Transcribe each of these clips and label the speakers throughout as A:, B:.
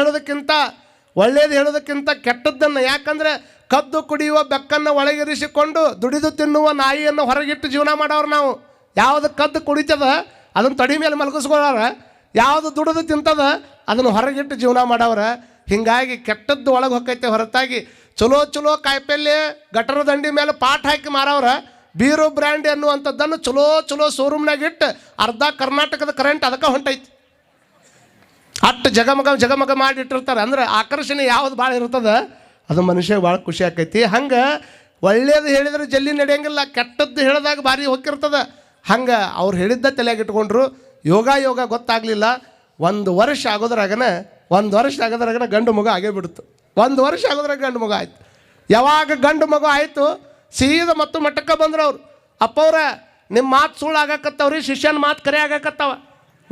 A: ಹೇಳೋದಕ್ಕಿಂತ, ಒಳ್ಳೇದು ಹೇಳೋದಕ್ಕಿಂತ ಕೆಟ್ಟದ್ದನ್ನು ಯಾಕಂದ್ರೆ ಕದ್ದು ಕುಡಿಯುವ ಬೆಕ್ಕನ್ನು ಒಳಗಿರಿಸಿಕೊಂಡು ದುಡಿದು ತಿನ್ನುವ ನಾಯಿಯನ್ನು ಹೊರಗಿಟ್ಟು ಜೀವನ ಮಾಡೋರು ನಾವು. ಯಾವುದು ಕದ್ದು ಕುಡಿತದ, ಅದನ್ನು ತಡಿ ಮೇಲೆ ಮಲಗಿಸ್ಕೊಳ್ಳೋರ, ಯಾವುದು ದುಡಿದು ತಿಂತದ, ಅದನ್ನು ಹೊರಗಿಟ್ಟು ಜೀವನ ಮಾಡೋರ. ಹೀಗಾಗಿ ಕೆಟ್ಟದ್ದು ಒಳಗೆ ಹೊಕ್ಕೈತೆ ಹೊರತಾಗಿ ಚಲೋ ಚಲೋ ಕಾಯಿಪಲ್ಲೆ, ಗಟರ ದಂಡಿ ಮೇಲೆ ಪಾಟ್ ಹಾಕಿ ಮಾರವ್ರ. ಬೀರು ಬ್ರ್ಯಾಂಡ್ ಅನ್ನುವಂಥದ್ದನ್ನು ಚಲೋ ಚಲೋ ಶೋರೂಮ್ನಾಗಿಟ್ಟು ಅರ್ಧ ಕರ್ನಾಟಕದ ಕರೆಂಟ್ ಅದಕ್ಕೆ ಹೊಂಟೈತಿ. ಅಟ್ಟು ಜಗಮಗ ಜಗಮಗ ಮಾಡಿಟ್ಟಿರ್ತಾರೆ. ಅಂದ್ರೆ ಆಕರ್ಷಣೆ ಯಾವ್ದು ಭಾಳ ಇರ್ತದೆ? ಅದು ಮನುಷ್ಯ ಭಾಳ ಖುಷಿ ಆಕೈತಿ. ಹಂಗೆ ಒಳ್ಳೇದು ಹೇಳಿದ್ರೆ ಜಲ್ಲಿ ನಡೆಯಂಗಿಲ್ಲ, ಕೆಟ್ಟದ್ದು ಹೇಳಿದಾಗ ಭಾರಿ ಹೊಕ್ಕಿರ್ತದ. ಹಂಗೆ ಅವ್ರು ಹೇಳಿದ್ದ ತಲೆಯಾಗ ಇಟ್ಕೊಂಡ್ರು. ಯೋಗ ಯೋಗ ಗೊತ್ತಾಗಲಿಲ್ಲ. ಒಂದು ವರ್ಷ ಆಗೋದ್ರಾಗನ, ಒಂದು ವರ್ಷ ಆಗೋದ್ರಾಗನ ಗಂಡು ಮಗು ಆಗೇ ಬಿಡ್ತು. ಒಂದು ವರ್ಷ ಆಗೋದ್ರಾಗ ಗಂಡು ಮಗು ಆಯ್ತು. ಯಾವಾಗ ಗಂಡು ಮಗು ಆಯಿತು, ಸೀದ ಮತ್ತು ಮಟ್ಟಕ್ಕೆ ಬಂದ್ರು ಅವ್ರು. ಅಪ್ಪವ್ರ ನಿಮ್ಮ ಮಾತು ಸುಳ್ಳು ಆಗಕತ್ತವ್ರಿ, ಶಿಷ್ಯನ ಮಾತು ಕರೆ ಆಗಾಕತ್ತಾವ.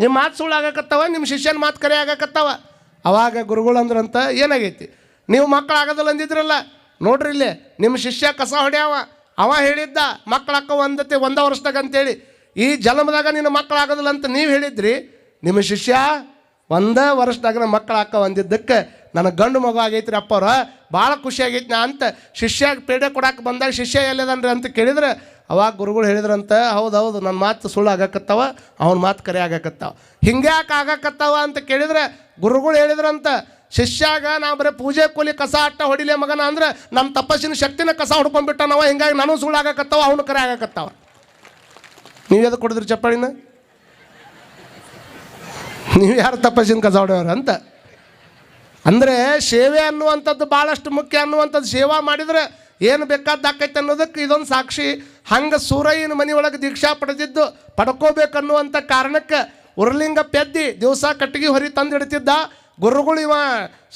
A: ನಿಮ್ಮ ಮಾತು ಸುಳ್ಳು ಆಗಕತ್ತಾವ ನಿಮ್ಮ ಶಿಷ್ಯನ ಮಾತು ಕರೆ ಆಗಕತ್ತಾವ. ಅವಾಗ ಗುರುಗಳು ಅಂದ್ರಂತ ಏನಾಗೈತಿ? ನೀವು ಮಕ್ಕಳು ಆಗೋದಿಲ್ಲ ಅಂದಿದ್ರಲ್ಲ, ನೋಡ್ರಿ ಇಲ್ಲಿ ನಿಮ್ಮ ಶಿಷ್ಯ ಕಸ ಹೊಡ್ಯಾವ. ಅವ ಹೇಳಿದ್ದ ಮಕ್ಕಳಕ್ಕ ಒಂದತೆ, ಒಂದ ವರ್ಷದಾಗ ಅಂತೇಳಿ. ಈ ಜನ್ಮದಾಗ ನಿನ್ನ ಮಕ್ಕಳು ಆಗೋದಿಲ್ಲ ಅಂತ ನೀವು ಹೇಳಿದ್ರಿ ನಿಮ್ಮ ಶಿಷ್ಯ ಒಂದೇ ವರ್ಷದಾಗ ಮಕ್ಕಳು ಅಕ್ಕ ಒಂದಿದ್ದಕ್ಕೆ ನನಗೆ ಗಂಡು ಮಗು ಆಗೈತ್ರಿ ಅಪ್ಪವ್ರ ಭಾಳ ಖುಷಿ ನಾ ಅಂತ ಶಿಷ್ಯ ಪೇಡೆ ಕೊಡಕ್ಕೆ ಬಂದಾಗ ಶಿಷ್ಯ ಎಲ್ಲದನ್ರಿ ಅಂತ ಕೇಳಿದ್ರೆ ಅವಾಗ ಗುರುಗಳು ಹೇಳಿದ್ರಂತ, ಹೌದು ಹೌದು ನನ್ನ ಮಾತು ಸುಳ್ಳು ಆಗಕತ್ತಾವ, ಅವನ ಮಾತು ಕರೆ ಆಗಾಕತ್ತಾವ. ಹಿಂಗ್ಯಾಕೆ ಆಗಾಕತ್ತಾವ ಅಂತ ಕೇಳಿದ್ರೆ ಗುರುಗಳು ಹೇಳಿದ್ರಂತ, ಶಿಷ್ಯಾಗ ನಾ ಬರೀ ಪೂಜೆ ಕೂಲಿ ಕಸ ಅಟ್ಟ ಹೊಡಿಲೆ ಮಗನ ಅಂದ್ರೆ ನಮ್ಮ ತಪಸ್ಸಿನ ಶಕ್ತಿನ ಕಸ ನಾವ ಹಿಂಗಾಗಿ ನಾನು ಸುಳ್ಳು ಆಗಕತ್ತಾವ, ಅವನು ಕರೆ ಆಗಾಕತ್ತಾವ. ನೀವು ಯಾವ್ದು ಕೊಡಿದ್ರಿ ಚಪ್ಪಾಳಿನ? ನೀವು ಯಾರು ತಪಸ್ಸಿನ ಕಸ ಹೊಡೆಯವ್ರು ಅಂತ. ಅಂದರೆ ಸೇವೆ ಅನ್ನುವಂಥದ್ದು ಭಾಳಷ್ಟು ಮುಖ್ಯ ಅನ್ನುವಂಥದ್ದು ಸೇವಾ ಮಾಡಿದ್ರೆ ಏನು ಬೇಕಾದ್ದು ಆಕೈತೆ ಅನ್ನೋದಕ್ಕೆ ಇದೊಂದು ಸಾಕ್ಷಿ. ಹಂಗೆ ಸೂರಯ್ಯನ ಮನೆಯೊಳಗೆ ದೀಕ್ಷಾ ಪಡೆದಿದ್ದು ಪಡ್ಕೋಬೇಕನ್ನುವಂಥ ಕಾರಣಕ್ಕೆ ಉರ್ಲಿಂಗ ಪೆದ್ದಿ ದಿವಸ ಕಟ್ಟಿಗೆ ಹೊರಿ ತಂದಿಡ್ತಿದ್ದ ಗುರುಗಳು ಇವ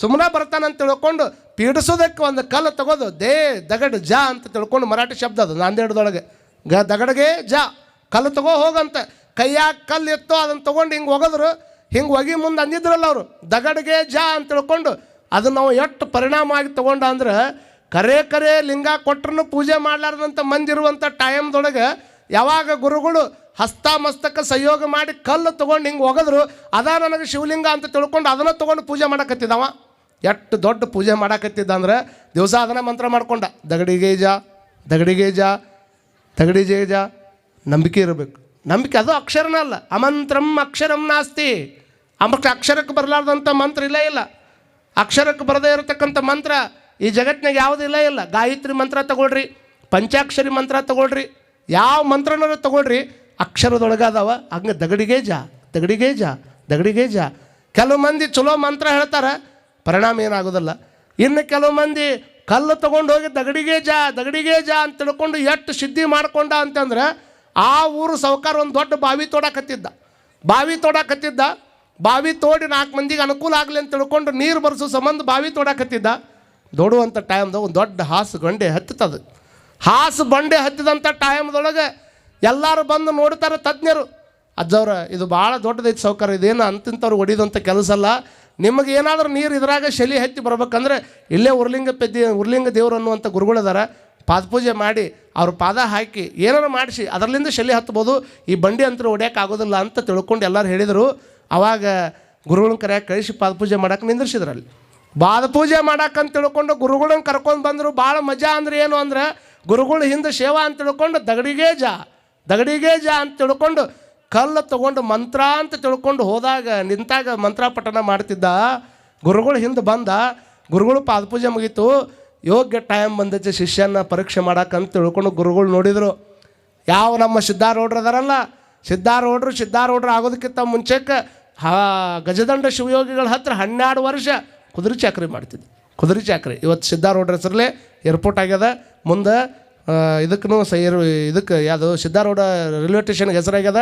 A: ಸುಮ್ಮನೆ ಬರ್ತಾನಂತ ತಿಳ್ಕೊಂಡು ಪೀಡಿಸೋದಕ್ಕೆ ಒಂದು ಕಲ್ಲು ತಗೋದು. ದೇ ದಗಡ್ ಜಾ ಅಂತ ತಿಳ್ಕೊಂಡು ಮರಾಠಿ ಶಬ್ದ ಅದು ನಾಂದೇಡದೊಳಗೆ. ಗ ದಗಡ್ಗೆ ಜಾ, ಕಲ್ಲು ತಗೋ ಹೋಗಂತ. ಕೈಯಾಗ ಕಲ್ಲು ಎತ್ತೋ ಅದನ್ನು ತೊಗೊಂಡು ಹಿಂಗೆ ಒಗದ್ರು. ಹಿಂಗೆ ಹೋಗಿ ಮುಂದೆ ಅಂದಿದ್ರಲ್ಲ ಅವರು, ದಗಡ್ಗೆ ಜಾ ಅಂತ ತಿಳ್ಕೊಂಡು ಅದನ್ನು ನಾವು ಎಷ್ಟು ಪರಿಣಾಮವಾಗಿ ತೊಗೊಂಡ ಅಂದ್ರೆ ಕರೆ ಕರೆ ಲಿಂಗ ಕೊಟ್ರೂ ಪೂಜೆ ಮಾಡಲಾರ್ದಂಥ ಮಂದಿರುವಂಥ ಟೈಮ್ದೊಳಗೆ ಯಾವಾಗ ಗುರುಗಳು ಹಸ್ತ ಮಸ್ತಕ ಸಹಯೋಗ ಮಾಡಿ ಕಲ್ಲು ತೊಗೊಂಡು ಹಿಂಗೆ ಒಗದ್ರು, ಅದ ನನಗೆ ಶಿವಲಿಂಗ ಅಂತ ತಿಳ್ಕೊಂಡು ಅದನ್ನು ತೊಗೊಂಡು ಪೂಜೆ ಮಾಡಕತ್ತಿದ್ದವ ಎಷ್ಟು ದೊಡ್ಡ ಪೂಜೆ ಮಾಡಕತ್ತಿದ್ದ ಅಂದ್ರೆ ದಿವಸ ಅದನ್ನ ಮಂತ್ರ ಮಾಡ್ಕೊಂಡ ದಗಡಿಗೇಜ ದಗಡಿಗೇಜ ದಗಡಿಗೇಜ ನಂಬಿಕೆ ಇರಬೇಕು. ನಂಬಿಕೆ ಅದು ಅಕ್ಷರನ ಅಲ್ಲ, ಅಮಂತ್ರಂ ಅಕ್ಷರಂ ನಾಸ್ತಿ. ಅಮಕ್ಷ ಅಕ್ಷರಕ್ಕೆ ಬರಲಾರ್ದಂಥ ಮಂತ್ರ ಇಲ್ಲ ಇಲ್ಲ. ಅಕ್ಷರಕ್ಕೆ ಬರದೇ ಇರತಕ್ಕಂಥ ಮಂತ್ರ ಈ ಜಗತ್ತಿನಾಗ ಯಾವುದೂ ಇಲ್ಲ ಇಲ್ಲ. ಗಾಯತ್ರಿ ಮಂತ್ರ ತಗೊಳ್ರಿ, ಪಂಚಾಕ್ಷರಿ ಮಂತ್ರ ತಗೊಳ್ರಿ, ಯಾವ ಮಂತ್ರನೂ ತಗೊಳ್ರಿ ಅಕ್ಷರದೊಳಗೆ ಅದಾವ ಹಂಗೆ ದಗಡಿಗೆ ಜಾ ದಗಡಿಗೆ ಜಾ ದಗಡಿಗೆ ಜಾ. ಕೆಲವು ಮಂದಿ ಚಲೋ ಮಂತ್ರ ಹೇಳ್ತಾರೆ, ಪರಿಣಾಮ ಏನಾಗೋದಿಲ್ಲ. ಇನ್ನು ಕೆಲವು ಮಂದಿ ಕಲ್ಲು ತಗೊಂಡು ಹೋಗಿ ದಗಡಿಗೆ ಜಾ ದಗಡಿಗೆ ಜಾ ಅಂತ ತಿಳ್ಕೊಂಡು ಎಷ್ಟು ಸಿದ್ಧಿ ಮಾಡ್ಕೊಂಡ ಅಂತಂದ್ರೆ, ಆ ಊರು ಸಾವುಕಾರ ಒಂದು ದೊಡ್ಡ ಬಾವಿ ತೋಡಕತ್ತಿದ್ದ. ಬಾವಿ ತೋಡಕತ್ತಿದ್ದ, ಬಾವಿ ತೋಡಿ ನಾಲ್ಕು ಮಂದಿಗೆ ಅನುಕೂಲ ಆಗಲಿ ಅಂತ ತಿಳ್ಕೊಂಡು ನೀರು ಬರೆಸೋ ಸಂಬಂಧ ಬಾವಿ ತೋಡಕತ್ತಿದ್ದ. ದೊಡುವಂಥ ಟೈಮ್ದಾಗ ಒಂದು ದೊಡ್ಡ ಹಾಸು ಗಂಡೆ ಹತ್ತದ ಹಾಸು ಬಂಡೆ ಹತ್ತಿದಂಥ ಟೈಮ್ದೊಳಗೆ ಎಲ್ಲರೂ ಬಂದು ನೋಡ್ತಾರೆ ತಜ್ಞರು. ಅಜ್ಜವ್ರ, ಇದು ಭಾಳ ದೊಡ್ಡದೈತಿ ಸೌಕರ್ಯ, ಇದೇನು ಅಂತಿಂಥವ್ರು ಹೊಡಿದಂಥ ಕೆಲಸ ಅಲ್ಲ ನಿಮಗೆ ಏನಾದರೂ ನೀರು ಇದ್ರಾಗ ಶಲಿ ಹತ್ತಿ ಬರ್ಬೇಕಂದ್ರೆ ಇಲ್ಲೇ ಉರ್ಲಿಂಗ ಪೆದ್ದಿ, ಉರ್ಲಿಂಗ ದೇವರು ಅನ್ನುವಂಥ ಗುರುಗಳದಾರ ಪಾದ ಪೂಜೆ ಮಾಡಿ ಅವ್ರ ಪಾದ ಹಾಕಿ ಏನಾರು ಮಾಡಿಸಿ ಅದರಲ್ಲಿಂದ ಶಲಿ ಹತ್ಬೋದು. ಈ ಬಂಡಿ ಅಂತ ಹೊಡ್ಯಕ್ಕೆ ಆಗೋದಿಲ್ಲ ಅಂತ ತಿಳ್ಕೊಂಡು ಎಲ್ಲರೂ ಹೇಳಿದರು. ಆವಾಗ ಗುರುಗಳನ್ನ ಕರೆಯಾಗಿ ಕಳಿಸಿ ಪಾದಪೂಜೆ ಮಾಡೋಕೆ ನಿಂದ್ರಿಸಿದ್ರಲ್ಲಿ. ಪಾದಪೂಜೆ ಮಾಡಕ್ಕಂತ ತಿಳ್ಕೊಂಡು ಗುರುಗಳನ್ನ ಕರ್ಕೊಂಡು ಬಂದರು ಭಾಳ ಮಜಾ ಅಂದ್ರೆ ಏನು ಅಂದ್ರೆ ಗುರುಗಳು ಹಿಂದೆ ಸೇವಾ ಅಂತ ತಿಳ್ಕೊಂಡು ದಗಡಿಗೆ ಜಾ ದಗಡಿಗೆ ಜಾ ಅಂತ ತಿಳ್ಕೊಂಡು ಕಲ್ಲು ತಗೊಂಡು ಮಂತ್ರ ಅಂತ ತಿಳ್ಕೊಂಡು ಹೋದಾಗ ನಿಂತಾಗ ಮಂತ್ರ ಪಠನ ಮಾಡ್ತಿದ್ದ. ಗುರುಗಳು ಹಿಂದೆ ಬಂದ, ಗುರುಗಳು ಪಾದಪೂಜೆ ಮುಗೀತು. ಯೋಗ್ಯ ಟೈಮ್ ಬಂದೈತೆ ಶಿಷ್ಯನ ಪರೀಕ್ಷೆ ಮಾಡಕ್ಕಂತ ತಿಳ್ಕೊಂಡು ಗುರುಗಳು ನೋಡಿದರು. ಯಾವ ನಮ್ಮ ಸಿದ್ಧಾರೂಢರು ಅದಾರಲ್ಲ, ಸಿದ್ಧಾರೂಢರು ಸಿದ್ಧಾರೂಢರು ಆಗೋದಕ್ಕಿಂತ ಮುಂಚೆಕ್ಕೆ ಹಾ ಗಜದಂಡ ಶಿವಯೋಗಿಗಳ ಹತ್ರ ಹನ್ನೆರಡು ವರ್ಷ ಕುದುರೆ ಚಾಕ್ರಿ ಮಾಡ್ತಿದ್ದೆ. ಕುದುರೆ ಚಾಕ್ರಿ. ಇವತ್ತು ಸಿದ್ಧಾರೂಢರ ಹೆಸರಲ್ಲೇ ಏರ್ಪೋರ್ಟ್ ಆಗ್ಯದ. ಮುಂದೆ ಇದಕ್ಕೂ ಸೈರ್ ಇದಕ್ಕೆ ಯಾವುದು ಸಿದ್ಧಾರೂಢ ರೈಲ್ವೆ ಸ್ಟೇಷನ್ಗೆ ಹೆಸರಾಗ್ಯದ.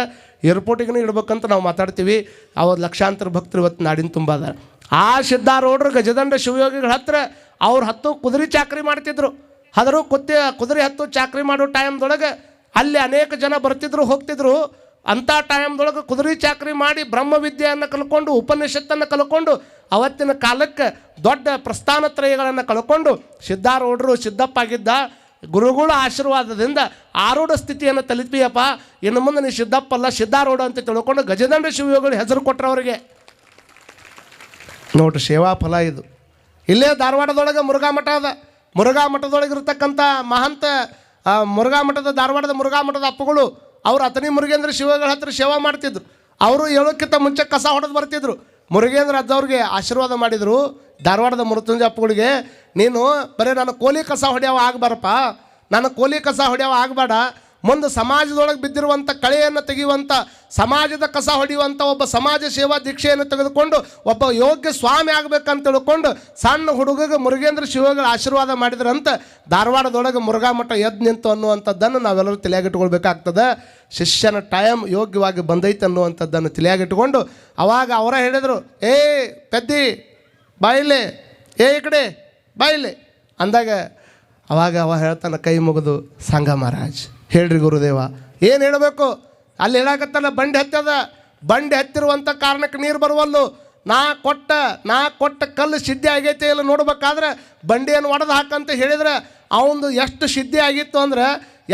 A: ಏರ್ಪೋರ್ಟಿಗೂ ಇಡ್ಬೇಕಂತ ನಾವು ಮಾತಾಡ್ತೀವಿ. ಅವ್ರ ಲಕ್ಷಾಂತರ ಭಕ್ತರು ಇವತ್ತು ನಾಡಿನ ತುಂಬ ಅದ ಆ ಸಿದ್ಧಾರೂಢರು ಗಜದಂಡ ಶಿವಯೋಗಿಗಳ ಹತ್ರ ಅವ್ರು ಹತ್ತು ಕುದುರೆ ಚಾಕ್ರಿ ಮಾಡ್ತಿದ್ರು. ಆದರೂ ಕುತ್ತೆ ಕುದುರೆ ಹತ್ತು ಚಾಕ್ರಿ ಮಾಡೋ ಟೈಮ್ದೊಳಗೆ ಅಲ್ಲಿ ಅನೇಕ ಜನ ಬರ್ತಿದ್ರು, ಹೋಗ್ತಿದ್ರು. ಅಂಥ ಟೈಮ್ದೊಳಗೆ ಕುದುರೆ ಚಾಕ್ರಿ ಮಾಡಿ ಬ್ರಹ್ಮವಿದ್ಯೆಯನ್ನು ಕಲ್ಕೊಂಡು, ಉಪನಿಷತ್ತನ್ನು ಕಲ್ಕೊಂಡು, ಅವತ್ತಿನ ಕಾಲಕ್ಕೆ ದೊಡ್ಡ ಪ್ರಸ್ಥಾನತ್ರಯಗಳನ್ನು ಕಳ್ಕೊಂಡು ಸಿದ್ಧಾರೂಢರು ಸಿದ್ದಪ್ಪಾಗಿದ್ದ ಗುರುಗಳ ಆಶೀರ್ವಾದದಿಂದ ಆರೂಢ ಸ್ಥಿತಿಯನ್ನು ತಲುಪಿಯಪ್ಪ. ಇನ್ನು ಮುಂದೆ ನೀ ಸಿದ್ದಪ್ಪಲ್ಲ ಸಿದ್ಧಾರೂಢ ಅಂತ ತಿಳ್ಕೊಂಡು ಗಜದಂಡ ಶಿವಯೋಗಿಗಳು ಹೆಸರು ಕೊಟ್ಟರು ಅವರಿಗೆ ನೋಡ್ರಿ, ಸೇವಾ ಫಲ ಇದು. ಇಲ್ಲೇ ಧಾರವಾಡದೊಳಗೆ ಮುರುಘಾ ಮಠ ಅದ. ಮುರುಘಾ ಮಠದೊಳಗೆ ಇರತಕ್ಕಂಥ ಮಹಂತ ಮುರುಘಾ ಮಠದ ಧಾರವಾಡದ ಮುರುಘಾ ಮಠದ ಅಪ್ಪಗಳು ಅವ್ರು ಅತನಿ ಮುರುಗೇಂದ್ರ ಶಿವಗಳ ಹತ್ರ ಸೇವಾ ಮಾಡ್ತಿದ್ರು. ಅವರು ಹೇಳೋಕ್ಕಿಂತ ಮುಂಚೆ ಕಸ ಹೊಡೆದು ಬರ್ತಿದ್ರು. ಮುರುಗೇಂದ್ರ ಅಜ್ಜವ್ರಿಗೆ ಆಶೀರ್ವಾದ ಮಾಡಿದರು. ಧಾರವಾಡದ ಮೃತ್ಯುಂಜಯ ಅಪ್ಪಗಳಿಗೆ, ನೀನು ಬರೀ ನಾನು ಕೋಲಿ ಕಸ ಹೊಡೆಯವ ಆಗಬಾರಪ್ಪ. ನಾನು ಕೋಲಿ ಕಸ ಹೊಡೆಯವ ಆಗಬೇಡ. ಮುಂದೆ ಸಮಾಜದೊಳಗೆ ಬಿದ್ದಿರುವಂಥ ಕಳೆಯನ್ನು ತೆಗೆಯುವಂಥ, ಸಮಾಜದ ಕಸ ಹೊಡೆಯುವಂಥ ಒಬ್ಬ ಸಮಾಜ ಸೇವಾ ದೀಕ್ಷೆಯನ್ನು ತೆಗೆದುಕೊಂಡು ಒಬ್ಬ ಯೋಗ್ಯ ಸ್ವಾಮಿ ಆಗಬೇಕಂತ ತಿಳ್ಕೊಂಡು ಸಣ್ಣ ಹುಡುಗಗೆ ಮುರುಗೇಂದ್ರ ಶಿವಗಳ ಆಶೀರ್ವಾದ ಮಾಡಿದ್ರಂತ ಧಾರವಾಡದೊಳಗೆ ಮುರುಘಾ ಮಠ ಎದ್ದು ನಿಂತು ಅನ್ನುವಂಥದ್ದನ್ನು ನಾವೆಲ್ಲರೂ ತಲೆಯಾಗಿಟ್ಕೊಳ್ಬೇಕಾಗ್ತದೆ. ಶಿಷ್ಯನ ಟೈಮ್ ಯೋಗ್ಯವಾಗಿ ಬಂದೈತೆ ಅನ್ನುವಂಥದ್ದನ್ನು ತಿಳಿಯಾಗಿಟ್ಟುಕೊಂಡು ಅವಾಗ ಅವರ ಹೇಳಿದರು, ಏ ಪೆದ್ದಿ ಬಾಯಿಲೆ ಏ ಈ ಕಡೆ ಬಾಯಿಲೆ ಅಂದಾಗ ಅವಾಗ ಅವ ಹೇಳ್ತಾನೆ, ಕೈ ಮುಗಿದು ಸಂಘ ಮಹಾರಾಜ್ ಹೇಳ್ರಿ ಗುರುದೇವ. ಏನು ಹೇಳಬೇಕು? ಅಲ್ಲಿ ಹೇಳಕತ್ತಲ್ಲ ಬಂಡಿ ಹತ್ತದ. ಬಂಡಿ ಹತ್ತಿರುವಂಥ ಕಾರಣಕ್ಕೆ ನೀರು ಬರುವಲ್ಲು. ನಾ ಕೊಟ್ಟ ನಾ ಕೊಟ್ಟ ಕಲ್ಲು ಸಿದ್ಧಿ ಆಗೈತೆ ಇಲ್ಲ ನೋಡ್ಬೇಕಾದ್ರೆ ಬಂಡಿಯನ್ನು ಒಡೆದು ಹಾಕಂತ ಹೇಳಿದ್ರೆ ಅವಂದು ಎಷ್ಟು ಸಿದ್ಧಿ ಆಗಿತ್ತು ಅಂದ್ರೆ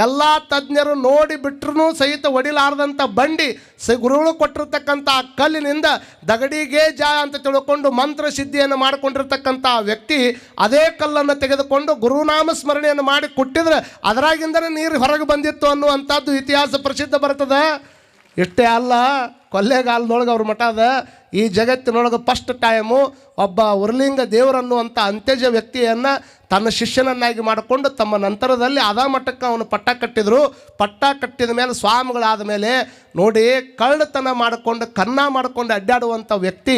A: ಎಲ್ಲ ತಜ್ಞರು ನೋಡಿ ಬಿಟ್ರೂ ಸಹಿತ ಒಡಿಲಾರದಂಥ ಬಂಡಿ ಸ ಗುರುಗಳು ಕೊಟ್ಟಿರ್ತಕ್ಕಂಥ ಕಲ್ಲಿನಿಂದ ದಗಡಿಗೆ ಜ ಅಂತ ತಿಳ್ಕೊಂಡು ಮಂತ್ರ ಸಿದ್ಧಿಯನ್ನು ಮಾಡಿಕೊಂಡಿರ್ತಕ್ಕಂಥ ವ್ಯಕ್ತಿ ಅದೇ ಕಲ್ಲನ್ನು ತೆಗೆದುಕೊಂಡು ಗುರುನಾಮ ಸ್ಮರಣೆಯನ್ನು ಮಾಡಿ ಕೊಟ್ಟಿದ್ರೆ ಅದರಾಗಿಂದನೇ ನೀರು ಹೊರಗೆ ಬಂದಿತ್ತು ಅನ್ನುವಂಥದ್ದು ಇತಿಹಾಸ ಪ್ರಸಿದ್ಧ ಬರ್ತದೆ. ಇಷ್ಟೇ ಅಲ್ಲ, ಕೊಲ್ಲೆಗಾಲದೊಳಗೆ ಅವ್ರ ಮಠ ಅದ. ಈ ಜಗತ್ತಿನೊಳಗೆ ಫಸ್ಟ್ ಟೈಮು ಒಬ್ಬ ಉರ್ಲಿಂಗ ದೇವರನ್ನುವಂಥ ಅಂತ್ಯಜ ವ್ಯಕ್ತಿಯನ್ನು ತನ್ನ ಶಿಷ್ಯನನ್ನಾಗಿ ಮಾಡಿಕೊಂಡು ತಮ್ಮ ನಂತರದಲ್ಲಿ ಅದ ಮಠಕ್ಕೆ ಅವನು ಪಟ್ಟ ಕಟ್ಟಿದರು. ಪಟ್ಟ ಕಟ್ಟಿದ ಮೇಲೆ ಸ್ವಾಮಿಗಳಾದ ಮೇಲೆ ನೋಡಿ ಕಳ್ಳತನ ಮಾಡಿಕೊಂಡು ಕನ್ನ ಮಾಡಿಕೊಂಡು ಅಡ್ಡಾಡುವಂಥ ವ್ಯಕ್ತಿ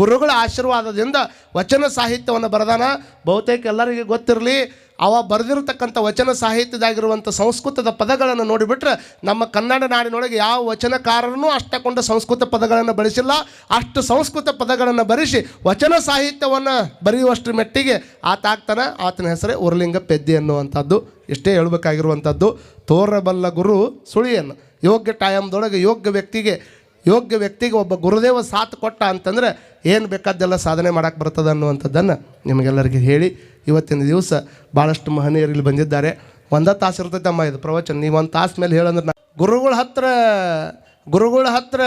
A: ಗುರುಗಳ ಆಶೀರ್ವಾದದಿಂದ ವಚನ ಸಾಹಿತ್ಯವನ್ನು ಬರೆದಾನ. ಬಹುತೇಕ ಎಲ್ಲರಿಗೆ ಗೊತ್ತಿರಲಿ ಅವ ಬರೆದಿರತಕ್ಕಂಥ ವಚನ ಸಾಹಿತ್ಯದಾಗಿರುವಂಥ ಸಂಸ್ಕೃತದ ಪದಗಳನ್ನು ನೋಡಿಬಿಟ್ರೆ ನಮ್ಮ ಕನ್ನಡ ನಾಡಿನೊಳಗೆ ಯಾವ ವಚನಕಾರರನ್ನೂ ಅಷ್ಟಕೊಂಡು ಸಂಸ್ಕೃತ ಪದಗಳನ್ನು ಬಳಸಿಲ್ಲ. ಅಷ್ಟು ಸಂಸ್ಕೃತ ಪದಗಳನ್ನು ಬರೆಸಿ ವಚನ ಸಾಹಿತ್ಯವನ್ನು ಬರೆಯುವಷ್ಟರ ಮೆಟ್ಟಿಗೆ ಆತ ಆಗ್ತಾನೆ ಆತನ ಹೆಸರೇ ಉರಲಿಂಗ ಪೆದ್ದಿ ಅನ್ನುವಂಥದ್ದು ಇಷ್ಟೇ ಹೇಳಬೇಕಾಗಿರುವಂಥದ್ದು. ತೋರಬಲ್ಲ ಗುರು ಸುಳಿಯನ್ನು ಯೋಗ್ಯ ಟೈಮ್ದೊಳಗೆ ಯೋಗ್ಯ ವ್ಯಕ್ತಿಗೆ ಯೋಗ್ಯ ವ್ಯಕ್ತಿಗೆ ಒಬ್ಬ ಗುರುದೇವ ಸಾಥ್ ಕೊಟ್ಟ ಅಂತಂದ್ರೆ ಏನು ಬೇಕಾದ್ದೆಲ್ಲ ಸಾಧನೆ ಮಾಡಕ್ಕೆ ಬರ್ತದೆ ಅನ್ನುವಂಥದ್ದನ್ನು ನಿಮಗೆಲ್ಲರಿಗೆ ಹೇಳಿ ಇವತ್ತಿನ ದಿವಸ ಭಾಳಷ್ಟು ಮಹನೀಯರು ಇಲ್ಲಿ ಬಂದಿದ್ದಾರೆ. ಒಂದ ತಾಸು ಇರ್ತೈತಮ್ಮ ಇದು ಪ್ರವಚನ. ನೀವು ಒಂದು ತಾಸು ಮೇಲೆ ಹೇಳಂದ್ರೆ ನಾ ಗುರುಗಳ ಹತ್ರ ಗುರುಗಳ ಹತ್ರ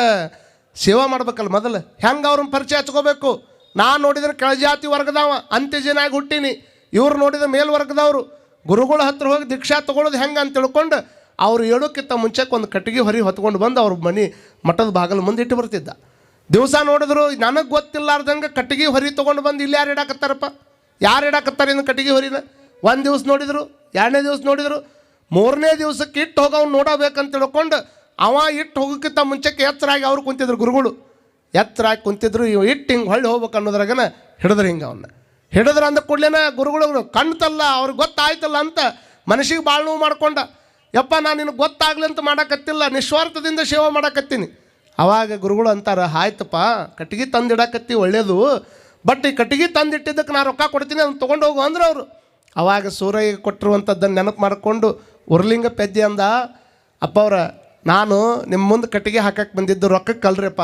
A: ಸೇವಾ ಮಾಡ್ಬೇಕಲ್ಲ ಮೊದಲು. ಹೆಂಗೆ ಅವ್ರನ್ನ ಪರಿಚಯ ಹಚ್ಕೋಬೇಕು? ನಾನು ನೋಡಿದ್ರೆ ಕೆಳಜಾತಿ ವರ್ಗದವ, ಅಂತ್ಯಜನಾಗಿ ಹುಟ್ಟೀನಿ. ಇವ್ರು ನೋಡಿದ್ರೆ ಮೇಲ್ವರ್ಗದವರು. ಗುರುಗಳ ಹತ್ರ ಹೋಗಿ ದೀಕ್ಷಾ ತೊಗೊಳೋದು ಹೆಂಗೆ ಅಂತ ತಿಳ್ಕೊಂಡು ಅವ್ರು ಹೇಳೋಕ್ಕಿಂತ ಮುಂಚೆಕ್ಕೆ ಒಂದು ಕಟ್ಟಿಗೆ ಹೊರಿ ಹೊತ್ಕೊಂಡು ಬಂದು ಅವ್ರ ಮನೆ ಮಠದ ಬಾಗಿಲು ಮುಂದೆ ಇಟ್ಟು ಬರ್ತಿದ್ದ. ದಿವಸ ನೋಡಿದ್ರು, ನನಗೆ ಗೊತ್ತಿಲ್ಲಾರ್ದಂಗೆ ಕಟ್ಟಿಗೆ ಹೊರಿ ತೊಗೊಂಡು ಬಂದು ಇಲ್ಲಿ ಯಾರು ಇಡಾಕತ್ತಾರಪ್ಪ? ಯಾರು ಇಡಾಕತ್ತಾರೆ ಇನ್ನು ಕಟ್ಟಿಗೆ ಹೊರಿನ? ಒಂದು ದಿವ್ಸ ನೋಡಿದರು, ಎರಡನೇ ದಿವ್ಸ ನೋಡಿದರು, ಮೂರನೇ ದಿವಸಕ್ಕೆ ಇಟ್ಟು ಹೋಗವ್ನು ನೋಡಬೇಕಂತ ತಿಳ್ಕೊಂಡು ಅವ ಇಟ್ಟು ಹೋಗೋಕ್ಕಿಂತ ಮುಂಚೆಕ್ಕೆ ಎತ್ತರಾಗಿ ಅವ್ರು ಕುಂತಿದ್ರು ಗುರುಗಳು. ಎತ್ತರಾಗಿ ಕುಂತಿದ್ರು, ಇವು ಇಟ್ಟು ಹಿಂಗೆ ಹೊಳ್ಳಿ ಹೋಗ್ಬೇಕು ಅನ್ನೋದ್ರಾಗನ ಹಿಡಿದ್ರು ಹಿಂಗೆ ಅವನ್ನ ಹಿಡಿದ್ರ ಅಂದ ಕೂಡಲೇನ ಗುರುಗಳು ಕಣ್ತಲ್ಲ, ಅವ್ರಿಗೆ ಗೊತ್ತಾಯ್ತಲ್ಲ ಅಂತ ಮನಸ್ಸಿಗೆ ಭಾಳ ನೋವು ಮಾಡ್ಕೊಂಡ. ಯಪ್ಪ, ನಾನು ನಿನಗೆ ಗೊತ್ತಾಗ್ಲಿ ಅಂತ ಮಾಡಕತ್ತಿಲ್ಲ, ನಿಸ್ವಾರ್ಥದಿಂದ ಸೇವೆ ಮಾಡಕತ್ತೀನಿ. ಅವಾಗ ಗುರುಗಳು ಅಂತಾರೆ, ಆಯ್ತಪ್ಪ, ಕಟ್ಟಿಗೆ ತಂದಿಡಕತ್ತಿ ಒಳ್ಳೇದು ಬಟ್ ಈ ಕಟ್ಟಿಗೆ ತಂದಿಟ್ಟಿದ್ದಕ್ಕೆ ನಾನು ರೊಕ್ಕ ಕೊಡ್ತೀನಿ, ಅದನ್ನು ತೊಗೊಂಡು ಹೋಗು ಅಂದ್ರೆ ಅವರು. ಅವಾಗ ಸೂರಯ್ಯ ಕೊಟ್ಟಿರುವಂಥದ್ದನ್ನು ನೆನಪು ಮಾಡಿಕೊಂಡು ಉರ್ಲಿಂಗ ಪೆದ್ದೆ ಅಂದ, ಅಪ್ಪ ಅವ್ರ, ನಾನು ನಿಮ್ಮ ಮುಂದೆ ಕಟ್ಟಿಗೆ ಹಾಕಕ್ಕೆ ಬಂದಿದ್ದು ರೊಕ್ಕಕ್ಕೆ ಕಲ್ರಿಪ್ಪ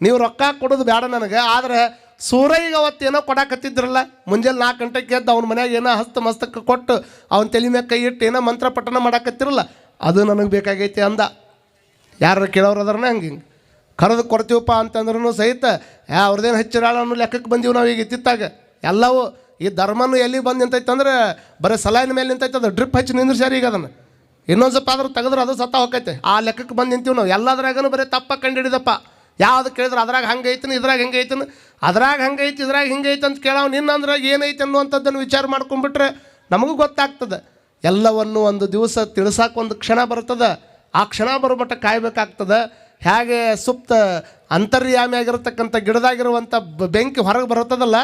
A: ನೀವು ರೊಕ್ಕ ಕೊಡೋದು ಬೇಡ ನನಗೆ, ಆದರೆ ಸೂರಯ್ಯಗ ಅವತ್ತೇನೋ ಕೊಡಾಕತ್ತಿದ್ರಲ್ಲ. ಮುಂಜಾನೆ ನಾಲ್ಕು ಗಂಟೆಗೆ ಎದ್ದು ಅವ್ನ ಮನ್ಯಾಗ ಏನೋ ಹಸ್ತ ಮಸ್ತಕ್ಕೆ ಕೊಟ್ಟು ಅವನ ತಲೆ ಮೇಲೆ ಕೈ ಇಟ್ಟು ಏನೋ ಮಂತ್ರ ಪಠಣ ಮಾಡಕತ್ತಿರಲ್ಲ, ಅದು ನನಗೆ ಬೇಕಾಗೈತಿ ಅಂದ. ಯಾರು ಕೇಳೋರು ಅದ್ರನ್ನ ಹಂಗೆ ಹಿಂಗೆ. ಕರೆದು ಕೊಡ್ತೀವಪ್ಪ ಅಂತಂದ್ರೂ ಸಹಿತ ಅವ್ರದ್ದೇನು ಹೆಚ್ಚಿರಾಳ ಅನ್ನೋ ಲೆಕ್ಕಕ್ಕೆ ಬಂದೀವಿ ನಾವು ಈಗ ಇತ್ತಿತ್ತಾಗ. ಎಲ್ಲವೂ ಈ ಧರ್ಮನೂ ಎಲ್ಲಿ ಬಂದು ನಿಂತೈತಂದ್ರೆ ಬರೀ ಸಲಾಯಿನ ಮೇಲೆ ನಿಂತೈತೆ ಅದು ಡ್ರಿಪ್ ಹಚ್ಚಿ ನಿಂದ್ರಿಸ್ಯಾರ ಈಗ ಅದನ್ನು. ಇನ್ನೊಂದು ಸ್ವಲ್ಪ ಆದ್ರೂ ತೆಗೆದ್ರೆ ಅದು ಸತ್ತ ಹೋಗೈತೆ. ಆ ಲೆಕ್ಕಕ್ಕೆ ಬಂದು ನಿಂತೀವಿ ನಾವು. ಎಲ್ಲದ್ರಾಗೂ ಬರೀ ತಪ್ಪ ಕಂಡಿಡಿದಪ್ಪ. ಯಾವ್ದು ಕೇಳಿದ್ರೆ ಅದ್ರಾಗ ಹಂಗೆ ಐತಿನ, ಇದ್ರಾಗ ಹೆಂಗೆ ಐತನ? ಅದ್ರಾಗ ಹಂಗೆ ಐತಿ, ಇದ್ರಾಗ ಹಿಂಗೆ ಐತೆ ಅಂತ ಕೇಳವ್ ನಿನ್ನ ಏನೈತೆ ಅನ್ನುವಂಥದ್ದನ್ನು ವಿಚಾರ ಮಾಡ್ಕೊಂಡ್ಬಿಟ್ರೆ ನಮಗೂ ಗೊತ್ತಾಗ್ತದೆ. ಎಲ್ಲವನ್ನು ಒಂದು ದಿವಸ ತಿಳ್ಸಕ್ಕೆ ಒಂದು ಕ್ಷಣ ಬರ್ತದೆ. ಆ ಕ್ಷಣ ಬರೋ ಮಟ್ಟ ಕಾಯ್ಬೇಕಾಗ್ತದೆ. ಹೇಗೆ ಸುಪ್ತ ಅಂತರ್ಯಾಮಿ ಆಗಿರತಕ್ಕಂಥ ಗಿಡದಾಗಿರುವಂಥ ಬೆಂಕಿ ಹೊರಗೆ ಬರುತ್ತದಲ್ಲ,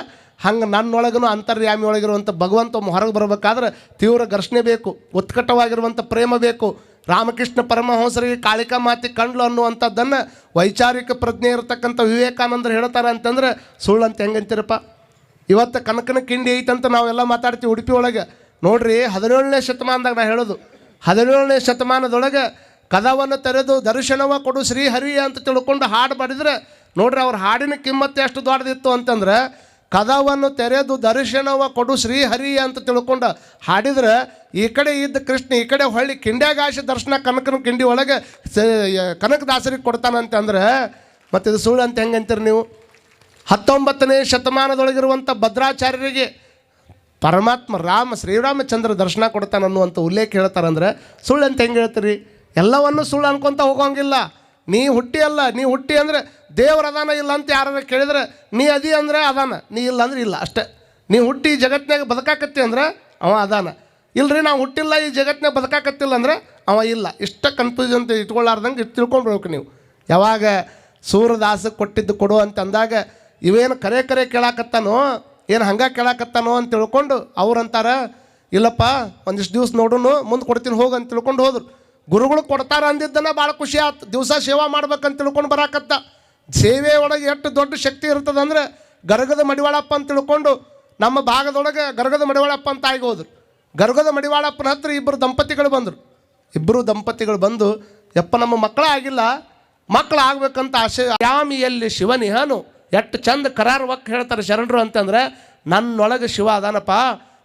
A: ಹಂಗೆ ನನ್ನೊಳಗೂ ಅಂತರ್ಯಾಮಿ ಒಳಗಿರುವಂಥ ಭಗವಂತ ಹೊರಗೆ ಬರಬೇಕಾದ್ರೆ ತೀವ್ರ ಘರ್ಷಣೆ ಬೇಕು, ಉತ್ಕಟವಾಗಿರುವಂಥ ಪ್ರೇಮ ಬೇಕು. ರಾಮಕೃಷ್ಣ ಪರಮಹಂಸರಿಗೆ ಕಾಳಿಕಾ ಮಾತಿ ಕಂಡ್ಲು ಅನ್ನುವಂಥದ್ದನ್ನು ವೈಚಾರಿಕ ಪ್ರಜ್ಞೆ ಇರತಕ್ಕಂಥ ವಿವೇಕಾನಂದರು ಹೇಳ್ತಾರೆ ಅಂತಂದ್ರೆ ಸುಳ್ಳು ಅಂತ ಹೆಂಗಂತೀರಪ್ಪ? ಇವತ್ತು ಕನಕನ ಕಿಂಡಿ ಐತಂತ ನಾವೆಲ್ಲ ಮಾತಾಡ್ತೀವಿ ಉಡುಪಿ ಒಳಗೆ. ನೋಡ್ರಿ, ಹದಿನೇಳನೇ ಶತಮಾನದಾಗ ನಾ ಹೇಳೋದು. ಹದಿನೇಳನೇ ಶತಮಾನದೊಳಗೆ ಕದವನ್ನು ತೆರೆದು ದರ್ಶನವ ಕೊಡು ಶ್ರೀಹರಿ ಅಂತ ತಿಳ್ಕೊಂಡು ಹಾಡು ಮಾಡಿದ್ರೆ, ನೋಡ್ರಿ ಅವ್ರ ಹಾಡಿನ ಕಿಮ್ಮತ್ತೆ ಎಷ್ಟು ದೊಡ್ಡದಿತ್ತು ಅಂತಂದ್ರೆ, ಕದವನ್ನು ತೆರೆದು ದರ್ಶನವ ಕೊಡು ಶ್ರೀಹರಿ ಅಂತ ತಿಳ್ಕೊಂಡು ಹಾಡಿದ್ರೆ, ಈ ಕಡೆ ಇದ್ದ ಕೃಷ್ಣ, ಈ ಕಡೆ ಹೊಳ್ಳಿ ಕಿಂಡ್ಯಾಗಾಶಿ ದರ್ಶನ ಕನಕನ ಕಿಂಡಿ ಒಳಗೆ ಕನಕದಾಸರಿಗೆ ಕೊಡ್ತಾನಂತಂದ್ರೆ, ಮತ್ತು ಇದು ಸುಳ್ಳು ಅಂತ ಹೆಂಗೆ ಅಂತೀರಿ ನೀವು? ಹತ್ತೊಂಬತ್ತನೇ ಶತಮಾನದೊಳಗಿರುವಂಥ ಭದ್ರಾಚಾರ್ಯರಿಗೆ ಪರಮಾತ್ಮ ರಾಮ, ಶ್ರೀರಾಮಚಂದ್ರ ದರ್ಶನ ಕೊಡ್ತಾನೆ ಅನ್ನುವಂಥ ಉಲ್ಲೇಖ ಹೇಳ್ತಾರಂದ್ರೆ, ಸುಳ್ಳು ಅಂತ ಹೆಂಗೆ ಹೇಳ್ತೀರಿ? ಎಲ್ಲವನ್ನು ಸುಳ್ಳು ಅನ್ಕೊಂತ ಹೋಗೋಂಗಿಲ್ಲ. ನೀ ಹುಟ್ಟಿ ಅಲ್ಲ, ನೀ ಹುಟ್ಟಿ ಅಂದರೆ ದೇವ್ರ ಅದಾನ ಇಲ್ಲ ಅಂತ ಯಾರು ಕೇಳಿದ್ರೆ ನೀ ಅದಿ ಅಂದರೆ ಅದಾನ, ನೀ ಇಲ್ಲ ಅಂದ್ರೆ ಇಲ್ಲ ಅಷ್ಟೇ. ನೀ ಹುಟ್ಟಿ ಜಗತ್ತಿನಾಗ ಬದುಕಾಕತ್ತಿ ಅಂದ್ರೆ ಅವ ಅದಾನ. ಇಲ್ಲರಿ ನಾವು ಹುಟ್ಟಿಲ್ಲ, ಈ ಜಗತ್ತಿನಾಗ ಬದುಕಾಕತ್ತಿಲ್ಲ ಅಂದ್ರೆ ಅವ ಇಲ್ಲ. ಇಷ್ಟ ಕನ್ಫ್ಯೂಷನ್ ಅಂತ ಇಟ್ಕೊಳ್ಳಾರ್ದಂಗೆ ಇಟ್ಟು ತಿಳ್ಕೊಂಡ್ಬೇಕು ನೀವು. ಯಾವಾಗ ಸೂರ್ಯದಾಸ ಕೊಟ್ಟಿದ್ದು ಕೊಡು ಅಂತ ಅಂದಾಗ ಇವೇನು ಕರೆ ಕರೆ ಕೇಳಾಕತ್ತಾನೋ, ಏನು ಹಂಗೆ ಕೇಳಾಕತ್ತಾನೋ ಅಂತ ತಿಳ್ಕೊಂಡು ಅವ್ರಂತಾರ, ಇಲ್ಲಪ್ಪ, ಒಂದಿಷ್ಟು ದಿವ್ಸ ನೋಡೋನು, ಮುಂದೆ ಕೊಡ್ತೀನಿ ಹೋಗು ಅಂತ ತಿಳ್ಕೊಂಡು ಹೋದ್ರು. ಗುರುಗಳು ಕೊಡ್ತಾರ ಅಂದಿದ್ದನ್ನ ಭಾಳ ಖುಷಿ ಆಯ್ತು ದಿವಸ ಸೇವಾ ಮಾಡ್ಬೇಕಂತ ತಿಳ್ಕೊಂಡು ಬರಾಕತ್ತ. ಸೇವೆ ಒಳಗೆ ಎಷ್ಟು ದೊಡ್ಡ ಶಕ್ತಿ ಇರ್ತದಂದ್ರೆ ಗರಗದ ಮಡಿವಾಳಪ್ಪ ಅಂತ ತಿಳ್ಕೊಂಡು ನಮ್ಮ ಭಾಗದೊಳಗೆ ಗರಗದ ಮಡಿವಾಳಪ್ಪ ಅಂತ ಆಗಿ ಹೋದ್ರು. ಗರ್ಗದ ಮಡಿವಾಳಪ್ಪನ ಹತ್ರ ಇಬ್ಬರು ದಂಪತಿಗಳು ಬಂದರು. ಇಬ್ಬರು ದಂಪತಿಗಳು ಬಂದು, ಯಪ್ಪ ನಮ್ಮ ಮಕ್ಕಳ ಆಗಿಲ್ಲ ಮಕ್ಕಳು ಆಗ್ಬೇಕಂತ ಆಸೆ. ಯಾಮಿಯಲ್ಲಿ ಶಿವನಿಹನು ಎಷ್ಟು ಚಂದ ಕರಾರವಕ್ಕೆ ಹೇಳ್ತಾರೆ ಶರಣರು ಅಂತಂದ್ರೆ, ನನ್ನೊಳಗೆ ಶಿವ ಅದಾನಪ್ಪ,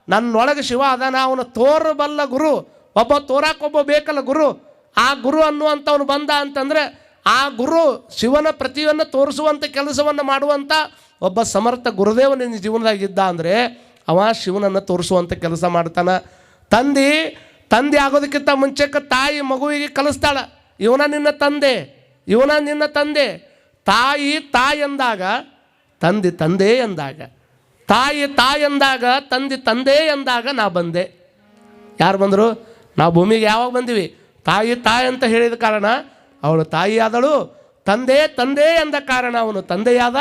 A: ನನ್ನೊಳಗೆ ಶಿವ ಅದಾನ, ಅವನು ತೋರಬಲ್ಲ ಗುರು. ಒಬ್ಬ ತೋರಾಕೊಬ್ಬ ಬೇಕಲ್ಲ ಗುರು. ಆ ಗುರು ಅನ್ನುವಂಥವನು ಬಂದ ಅಂತಂದರೆ ಆ ಗುರು ಶಿವನ ಪ್ರತಿಯನ್ನು ತೋರಿಸುವಂಥ ಕೆಲಸವನ್ನು ಮಾಡುವಂಥ ಒಬ್ಬ ಸಮರ್ಥ ಗುರುದೇವ ನಿನ್ನ ಜೀವನದಾಗಿದ್ದ ಅಂದರೆ ಅವ ಶಿವನನ್ನು ತೋರಿಸುವಂಥ ಕೆಲಸ ಮಾಡ್ತಾನೆ. ತಂದೆ ತಂದೆ ಆಗೋದಕ್ಕಿಂತ ಮುಂಚೆಕ್ಕೆ ತಾಯಿ ಮಗುವಿಗೆ ಕಲಿಸ್ತಾಳೆ. ಇವನ ನಿನ್ನ ತಂದೆ, ಇವನ ನಿನ್ನ ತಂದೆ. ತಾಯಿ ತಾಯಿ ಎಂದಾಗ ತಂದೆ ತಂದೆ ಎಂದಾಗ ತಾಯಿ ತಾಯಿ ಎಂದಾಗ ತಂದೆ ತಂದೆ ಎಂದಾಗ ನಾ ಬಂದೆ. ಯಾರು ಬಂದರು? ನಾವು ಭೂಮಿಗೆ ಯಾವಾಗ ಬಂದಿವಿ? ತಾಯಿ ತಾಯಿ ಅಂತ ಹೇಳಿದ ಕಾರಣ ಅವಳು ತಾಯಿ ಆದಳು ತಂದೆ ತಂದೆ ಎಂದ ಕಾರಣ ಅವನು ತಂದೆಯಾದ.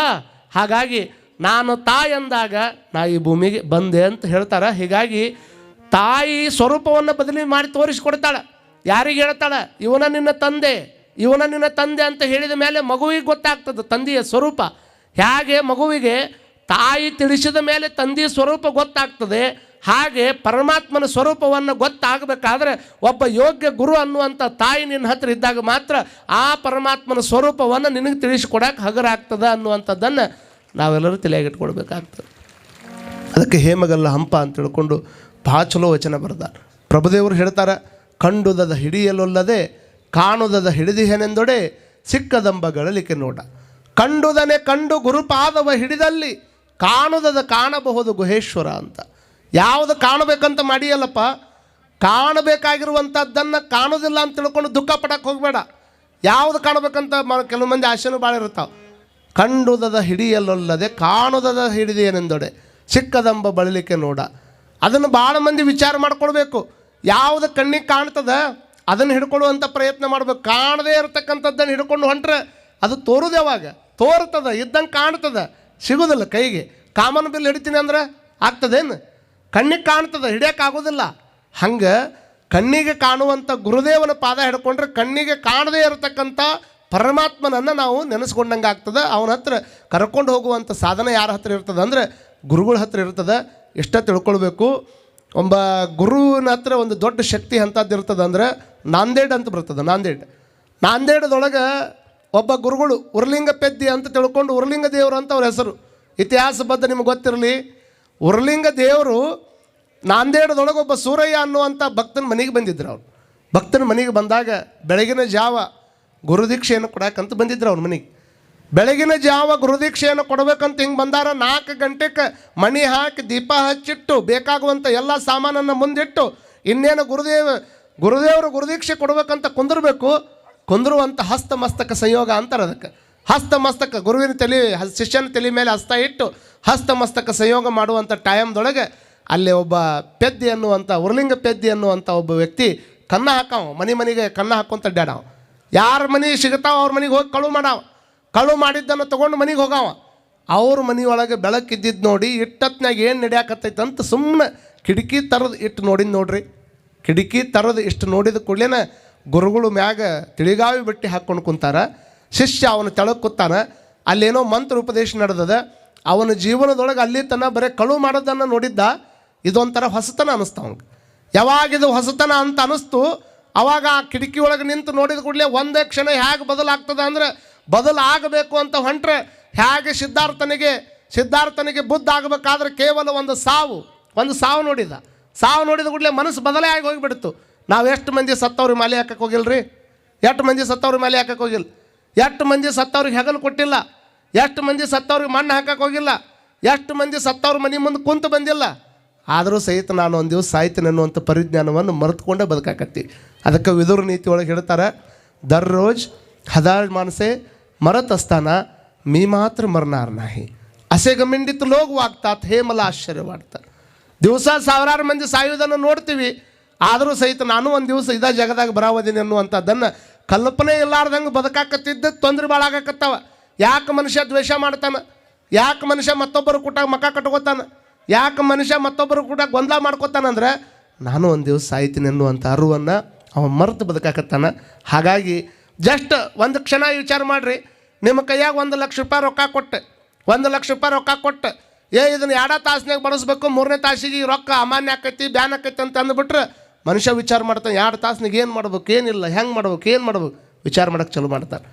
A: ಹಾಗಾಗಿ ನಾನು ತಾಯಿ ಅಂದಾಗ ನಾ ಈ ಭೂಮಿಗೆ ಬಂದೆ ಅಂತ ಹೇಳ್ತಾರೆ. ಹೀಗಾಗಿ ತಾಯಿ ಸ್ವರೂಪವನ್ನು ಬದಲಿ ಮಾಡಿ ತೋರಿಸಿಕೊಡ್ತಾಳೆ. ಯಾರಿಗೆ ಹೇಳ್ತಾಳೆ? ಇವನ ನಿನ್ನ ತಂದೆ, ಇವನ ನಿನ್ನ ತಂದೆ ಅಂತ ಹೇಳಿದ ಮೇಲೆ ಮಗುವಿಗೆ ಗೊತ್ತಾಗ್ತದೆ ತಂದೆಯ ಸ್ವರೂಪ. ಹೇಗೆ ಮಗುವಿಗೆ ತಾಯಿ ತಿಳಿಸಿದ ಮೇಲೆ ತಂದೆಯ ಸ್ವರೂಪ ಗೊತ್ತಾಗ್ತದೆ. ಹಾಗೆ ಪರಮಾತ್ಮನ ಸ್ವರೂಪವನ್ನು ಗೊತ್ತಾಗಬೇಕಾದ್ರೆ ಒಬ್ಬ ಯೋಗ್ಯ ಗುರು ಅನ್ನುವಂಥ ತಾಯಿ ನಿನ್ನ ಹತ್ರ ಇದ್ದಾಗ ಮಾತ್ರ ಆ ಪರಮಾತ್ಮನ ಸ್ವರೂಪವನ್ನು ನಿನಗೆ ತಿಳಿಸ್ಕೊಡಕ್ಕೆ ಹಗರಾಗ್ತದೆ ಅನ್ನುವಂಥದ್ದನ್ನು ನಾವೆಲ್ಲರೂ ತಲೆಯಾಗಿಟ್ಕೊಳ್ಬೇಕಾಗ್ತದೆ ಅದಕ್ಕೆ ಹೇಮಗಲ್ಲ ಹಂಪ ಅಂತ ತಿಳ್ಕೊಂಡು ಭಾಳ ಚಲೋ ವಚನ ಬರೆದ. ಪ್ರಭುದೇವರು ಹೇಳ್ತಾರೆ, ಕಂಡುದದ ಹಿಡಿಯಲೊಲ್ಲದೆ, ಕಾಣುದದ ಹಿಡಿದಿಹೆನೆಂದೊಡೆ ಸಿಕ್ಕದಂಬಗಳಲಿಕೆ ನೋಡ ಕಂಡುದನೆ ಕಂಡು ಗುರುಪಾದವ ಹಿಡಿದಲ್ಲಿ ಕಾಣುದದ ಕಾಣಬಹುದು ಗುಹೇಶ್ವರ ಅಂತ. ಯಾವುದು ಕಾಣಬೇಕಂತ ಮಾಡಿಯಲ್ಲಪ್ಪ? ಕಾಣಬೇಕಾಗಿರುವಂಥದ್ದನ್ನು ಕಾಣೋದಿಲ್ಲ ಅಂತ ತಿಳ್ಕೊಂಡು ದುಃಖ ಪಡಕ್ಕೆ ಹೋಗಬೇಡ. ಯಾವುದು ಕಾಣಬೇಕಂತ ಕೆಲವು ಮಂದಿ ಆಶೆನೂ ಭಾಳ ಇರ್ತಾವೆ ಕಂಡುದದ ಹಿಡಿಯಲೊಲ್ಲದೆ ಕಾಣುದದ ಹಿಡಿದೇನೆಂದೊಡೆ ಸಿಕ್ಕದಂಬ ಬಳಲಿಕೆ ನೋಡ. ಅದನ್ನು ಭಾಳ ಮಂದಿ ವಿಚಾರ ಮಾಡ್ಕೊಳ್ಬೇಕು. ಯಾವುದು ಕಣ್ಣಿಗೆ ಕಾಣ್ತದ ಅದನ್ನು ಹಿಡ್ಕೊಳ್ಳುವಂಥ ಪ್ರಯತ್ನ ಮಾಡಬೇಕು. ಕಾಣದೇ ಇರತಕ್ಕಂಥದ್ದನ್ನು ಹಿಡ್ಕೊಂಡು ಹೊಂಟ್ರೆ ಅದು ತೋರುದು ಯಾವಾಗ? ತೋರ್ತದ, ಇದ್ದಂಗೆ ಕಾಣ್ತದ, ಸಿಗೋದಿಲ್ಲ ಕೈಗೆ. ಕಾಮನ್ ಬಿಲ್ ಹಿಡಿತೀನಿ ಅಂದ್ರೆ ಆಗ್ತದೇನು? ಕಣ್ಣಿಗೆ ಕಾಣ್ತದೆ, ಹಿಡಿಯೋಕ್ಕಾಗೋದಿಲ್ಲ. ಹಂಗೆ ಕಣ್ಣಿಗೆ ಕಾಣುವಂಥ ಗುರುದೇವನ ಪಾದ ಹಿಡ್ಕೊಂಡ್ರೆ ಕಣ್ಣಿಗೆ ಕಾಣದೇ ಇರತಕ್ಕಂಥ ಪರಮಾತ್ಮನನ್ನು ನಾವು ನೆನೆಸ್ಕೊಂಡಂಗೆ ಆಗ್ತದೆ. ಅವನ ಹತ್ರ ಕರ್ಕೊಂಡು ಹೋಗುವಂಥ ಸಾಧನ ಯಾರ ಹತ್ರ ಇರ್ತದೆ ಅಂದರೆ ಗುರುಗಳ ಹತ್ರ ಇರ್ತದೆ. ಎಷ್ಟ ತಿಳ್ಕೊಳ್ಬೇಕು. ಒಬ್ಬ ಗುರುವಿನ ಹತ್ರ ಒಂದು ದೊಡ್ಡ ಶಕ್ತಿ ಅಂಥದ್ದು ಇರ್ತದೆ ಅಂದ್ರೆ ನಾಂದೇಡ್ ಅಂತ ಬರ್ತದೆ, ನಾಂದೇಡ್. ನಾಂದೇಡದೊಳಗೆ ಒಬ್ಬ ಗುರುಗಳು ಉರ್ಲಿಂಗ ಪೆದ್ದಿ ಅಂತ ತಿಳ್ಕೊಂಡು ಉರ್ಲಿಂಗ ದೇವರು ಅಂತ ಅವ್ರ ಹೆಸರು. ಇತಿಹಾಸ ಬದ್ಧ ನಿಮ್ಗೆ ಗೊತ್ತಿರಲಿ. ಉರ್ಲಿಂಗ ದೇವರು ನಾಂದೇಡದೊಳಗೆ ಒಬ್ಬ ಸೂರಯ್ಯ ಅನ್ನುವಂಥ ಭಕ್ತನ ಮನೆಗೆ ಬಂದಿದ್ರು ಅವ್ರು. ಭಕ್ತನ ಮನೆಗೆ ಬಂದಾಗ ಬೆಳಗಿನ ಜಾವ ಗುರುದೀಕ್ಷೆಯನ್ನು ಕೊಡಕ್ಕಂತ ಬಂದಿದ್ರು ಅವ್ರ ಮನೆಗೆ. ಬೆಳಗಿನ ಜಾವ ಗುರುದೀಕ್ಷೆಯನ್ನು ಕೊಡಬೇಕಂತ ಹಿಂಗೆ ಬಂದಾರ, ನಾಲ್ಕು ಗಂಟೆಗೆ ಮಣಿ ಹಾಕಿ ದೀಪ ಹಚ್ಚಿಟ್ಟು ಬೇಕಾಗುವಂಥ ಎಲ್ಲ ಸಾಮಾನನ್ನು ಮುಂದಿಟ್ಟು ಇನ್ನೇನು ಗುರುದೇವ, ಗುರುದೇವರು ಗುರುದೀಕ್ಷೆ ಕೊಡಬೇಕಂತ ಕುಂದಿರಬೇಕು ಕುಂದಿರುವಂಥ ಹಸ್ತ ಮಸ್ತಕ ಸಂಯೋಗ ಅಂತಾರೆ ಅದಕ್ಕೆ. ಹಸ್ತ ಮಸ್ತಕ ಗುರುವಿನ ತಲೆ ಶಿಷ್ಯನ ತಲೆ ಮೇಲೆ ಹಸ್ತ ಇಟ್ಟು ಹಸ್ತ ಮಸ್ತಕ ಸಂಯೋಗ ಮಾಡುವಂಥ ಟೈಮ್ದೊಳಗೆ ಅಲ್ಲಿ ಒಬ್ಬ ಪೆದ್ದಿ ಅನ್ನುವಂಥ ಉರ್ಲಿಂಗ ಪೆದ್ದಿ ಅನ್ನುವಂಥ ಒಬ್ಬ ವ್ಯಕ್ತಿ ಕನ್ನ ಹಾಕಾವ. ಮನೆ ಮನೆಗೆ ಕನ್ನ ಹಾಕೊಂತ ಅಡ್ಡಾಡವ ಯಾರ ಮನೆ ಸಿಗತಾವ ಅವ್ರ ಮನೆಗೆ ಹೋಗಿ ಕಳು ಮಾಡಾವ. ಕಳು ಮಾಡಿದ್ದನ್ನು ತೊಗೊಂಡು ಮನೆಗೆ ಹೋಗಾವ. ಅವ್ರ ಮನೆಯೊಳಗೆ ಬೆಳಕಿದ್ದಿದ್ದು ನೋಡಿ ಇಟ್ಟತ್ನಾಗ ಏನು ನಡೆಯಾಕತ್ತೈತೆ ಅಂತ ಸುಮ್ಮನೆ ಕಿಟಕಿ ತರದು ಇಟ್ಟು ನೋಡಿದ್ ನೋಡ್ರಿ. ಕಿಟಕಿ ತರದು ಇಷ್ಟು ನೋಡಿದ ಕೂಡಲೇನ ಗುರುಗಳು ಮ್ಯಾಗ ತಿಳಿಗಾವಿ ಬಟ್ಟೆ ಹಾಕ್ಕೊಂಡು ಕುಂತಾರ. ಶಿಷ್ಯ ಅವನು ತೆಳಗೆ ಕೂತಾನ. ಅಲ್ಲೇನೋ ಮಂತ್ರ ಉಪದೇಶ ನಡೆದದ. ಅವನ ಜೀವನದೊಳಗೆ ಅಲ್ಲಿ ತನ್ನ ಬರೀ ಕಳು ಮಾಡೋದನ್ನು ನೋಡಿದ್ದ. ಇದೊಂಥರ ಹೊಸತನ ಅನ್ನಿಸ್ತು ಯಾವಾಗ ಇದು ಹೊಸತನ ಅಂತ ಅನಿಸ್ತು ಅವಾಗ ಆ ಕಿಟಕಿ ಒಳಗೆ ನಿಂತು ನೋಡಿದ ಕೂಡಲೇ ಒಂದೇ ಕ್ಷಣ ಹೇಗೆ ಬದಲಾಗ್ತದೆ ಅಂದ್ರೆ ಬದಲಾಗಬೇಕು ಅಂತ ಹೊಂಟ್ರೆ ಹೇಗೆ ಸಿದ್ಧಾರ್ಥನಿಗೆ ಸಿದ್ಧಾರ್ಥನಿಗೆ ಬುದ್ಧ ಆಗಬೇಕಾದ್ರೆ ಕೇವಲ ಒಂದು ಸಾವು ಒಂದು ಸಾವು ನೋಡಿದ. ಸಾವು ನೋಡಿದ ಕೂಡಲೇ ಮನಸ್ಸು ಬದಲೇ ಆಗಿ ಹೋಗಿಬಿಡ್ತು. ನಾವು ಎಷ್ಟು ಮಂದಿ ಸತ್ತವ್ರಿಗೆ ಮಾಲೆ ಹಾಕಕ್ಕೆ ಹೋಗಿಲ್ರಿ? ಎಷ್ಟು ಮಂದಿ ಸತ್ತವ್ರಿಗೆ ಮಾಲೆ ಹಾಕಕ್ಕೆ ಹೋಗಿಲ್ಲ? ಎಷ್ಟು ಮಂದಿ ಸತ್ತವ್ರಿಗೆ ಹೆಗಲು ಕೊಟ್ಟಿಲ್ಲ? ಎಷ್ಟು ಮಂದಿ ಸತ್ತವ್ರಿಗೆ ಮಣ್ಣು ಹಾಕಕ್ಕೆ ಹೋಗಿಲ್ಲ? ಎಷ್ಟು ಮಂದಿ ಸತ್ತವ್ರ ಮನೆ ಮುಂದೆ ಕುಂತು ಬಂದಿಲ್ಲ? ಆದರೂ ಸಹಿತ ನಾನು ಒಂದು ದಿವಸ ಸಾಯ್ತೇನೆ ಅನ್ನುವಂಥ ಪರಿಜ್ಞಾನವನ್ನು ಮರೆತುಕೊಂಡೇ ಬದುಕಾಕತ್ತಿ. ಅದಕ್ಕೆ ವಿದುರ ನೀತಿ ಒಳಗೆ ಹೇಳ್ತಾರೆ ದರ್ ರೋಜ್ ಹದಾಳ್ ಮಾನಸೆ ಮರತಸ್ತಾನ ಮೀ ಮಾತ್ರ ಮರ್ನಾರ್ ನಾಹಿ. ಅಸೆಗಮಿಂಡಿತ ಲೋಗ್ ವಾಗ್ತಾತ್ ಹೇ ಮಲ ಆಶ್ಚರ್ಯವಾಡ್ತಾರೆ. ದಿವಸ ಸಾವಿರಾರು ಮಂದಿ ಸಾಯುವುದನ್ನು ನೋಡ್ತೀವಿ. ಆದರೂ ಸಹಿತ ನಾನು ಒಂದು ದಿವಸ ಇದೇ ಜಗದಾಗ ಬರಾವದೀನಿ ಅನ್ನುವಂಥದ್ದನ್ನು ಕಲ್ಪನೆ ಇಲ್ಲಾರ್ದಂಗೆ ಬದುಕಾಕತ್ತಿದ್ದ ತೊಂದರೆ ಭಾಳ ಯಾಕೆ ಮನುಷ್ಯ ದ್ವೇಷ ಮಾಡ್ತಾನೆ? ಯಾಕೆ ಮನುಷ್ಯ ಮತ್ತೊಬ್ಬರು ಕೂಟ ಮಕ ಕಟ್ಕೋತಾನೆ? ಯಾಕೆ ಮನುಷ್ಯ ಮತ್ತೊಬ್ಬರು ಕೂಡ ಗೊಂದಲ ಮಾಡ್ಕೋತಾನಂದ್ರೆ, ನಾನು ಒಂದು ದಿವಸ ಸಾಯ್ತೀನಿ ಅನ್ನುವಂಥ ಅರಿವನ್ನು ಅವ ಮರೆತು ಬದುಕಾಕತ್ತಾನ. ಹಾಗಾಗಿ ಜಸ್ಟ್ ಒಂದು ಕ್ಷಣ ವಿಚಾರ ಮಾಡಿರಿ. ನಿಮ್ಮ ಕೈಯಾಗ ಒಂದು ಲಕ್ಷ ರೂಪಾಯಿ ರೊಕ್ಕ ಕೊಟ್ಟೆ, ಒಂದು ಲಕ್ಷ ರೂಪಾಯಿ ರೊಕ್ಕ ಕೊಟ್ಟು, ಏ, ಇದನ್ನು ಎರಡೋ ತಾಸಿನಾಗ ಬಳಸ್ಬೇಕು, ಮೂರನೇ ತಾಸಿಗೆ ರೊಕ್ಕ ಅಮಾನ್ಯ ಆಕೈತಿ, ಬ್ಯಾನ್ ಆಕೈತಿ ಅಂತ ಅಂದ್ಬಿಟ್ರೆ ಮನುಷ್ಯ ವಿಚಾರ ಮಾಡ್ತಾನೆ. ಎರಡು ತಾಸಿನಾಗ ಏನು ಮಾಡ್ಬೇಕು, ಏನಿಲ್ಲ, ಹೆಂಗೆ ಮಾಡ್ಬೇಕು, ಏನು ಮಾಡ್ಬೇಕು, ವಿಚಾರ ಮಾಡಕ್ಕೆ ಚಲೋ ಮಾಡ್ತಾರೆ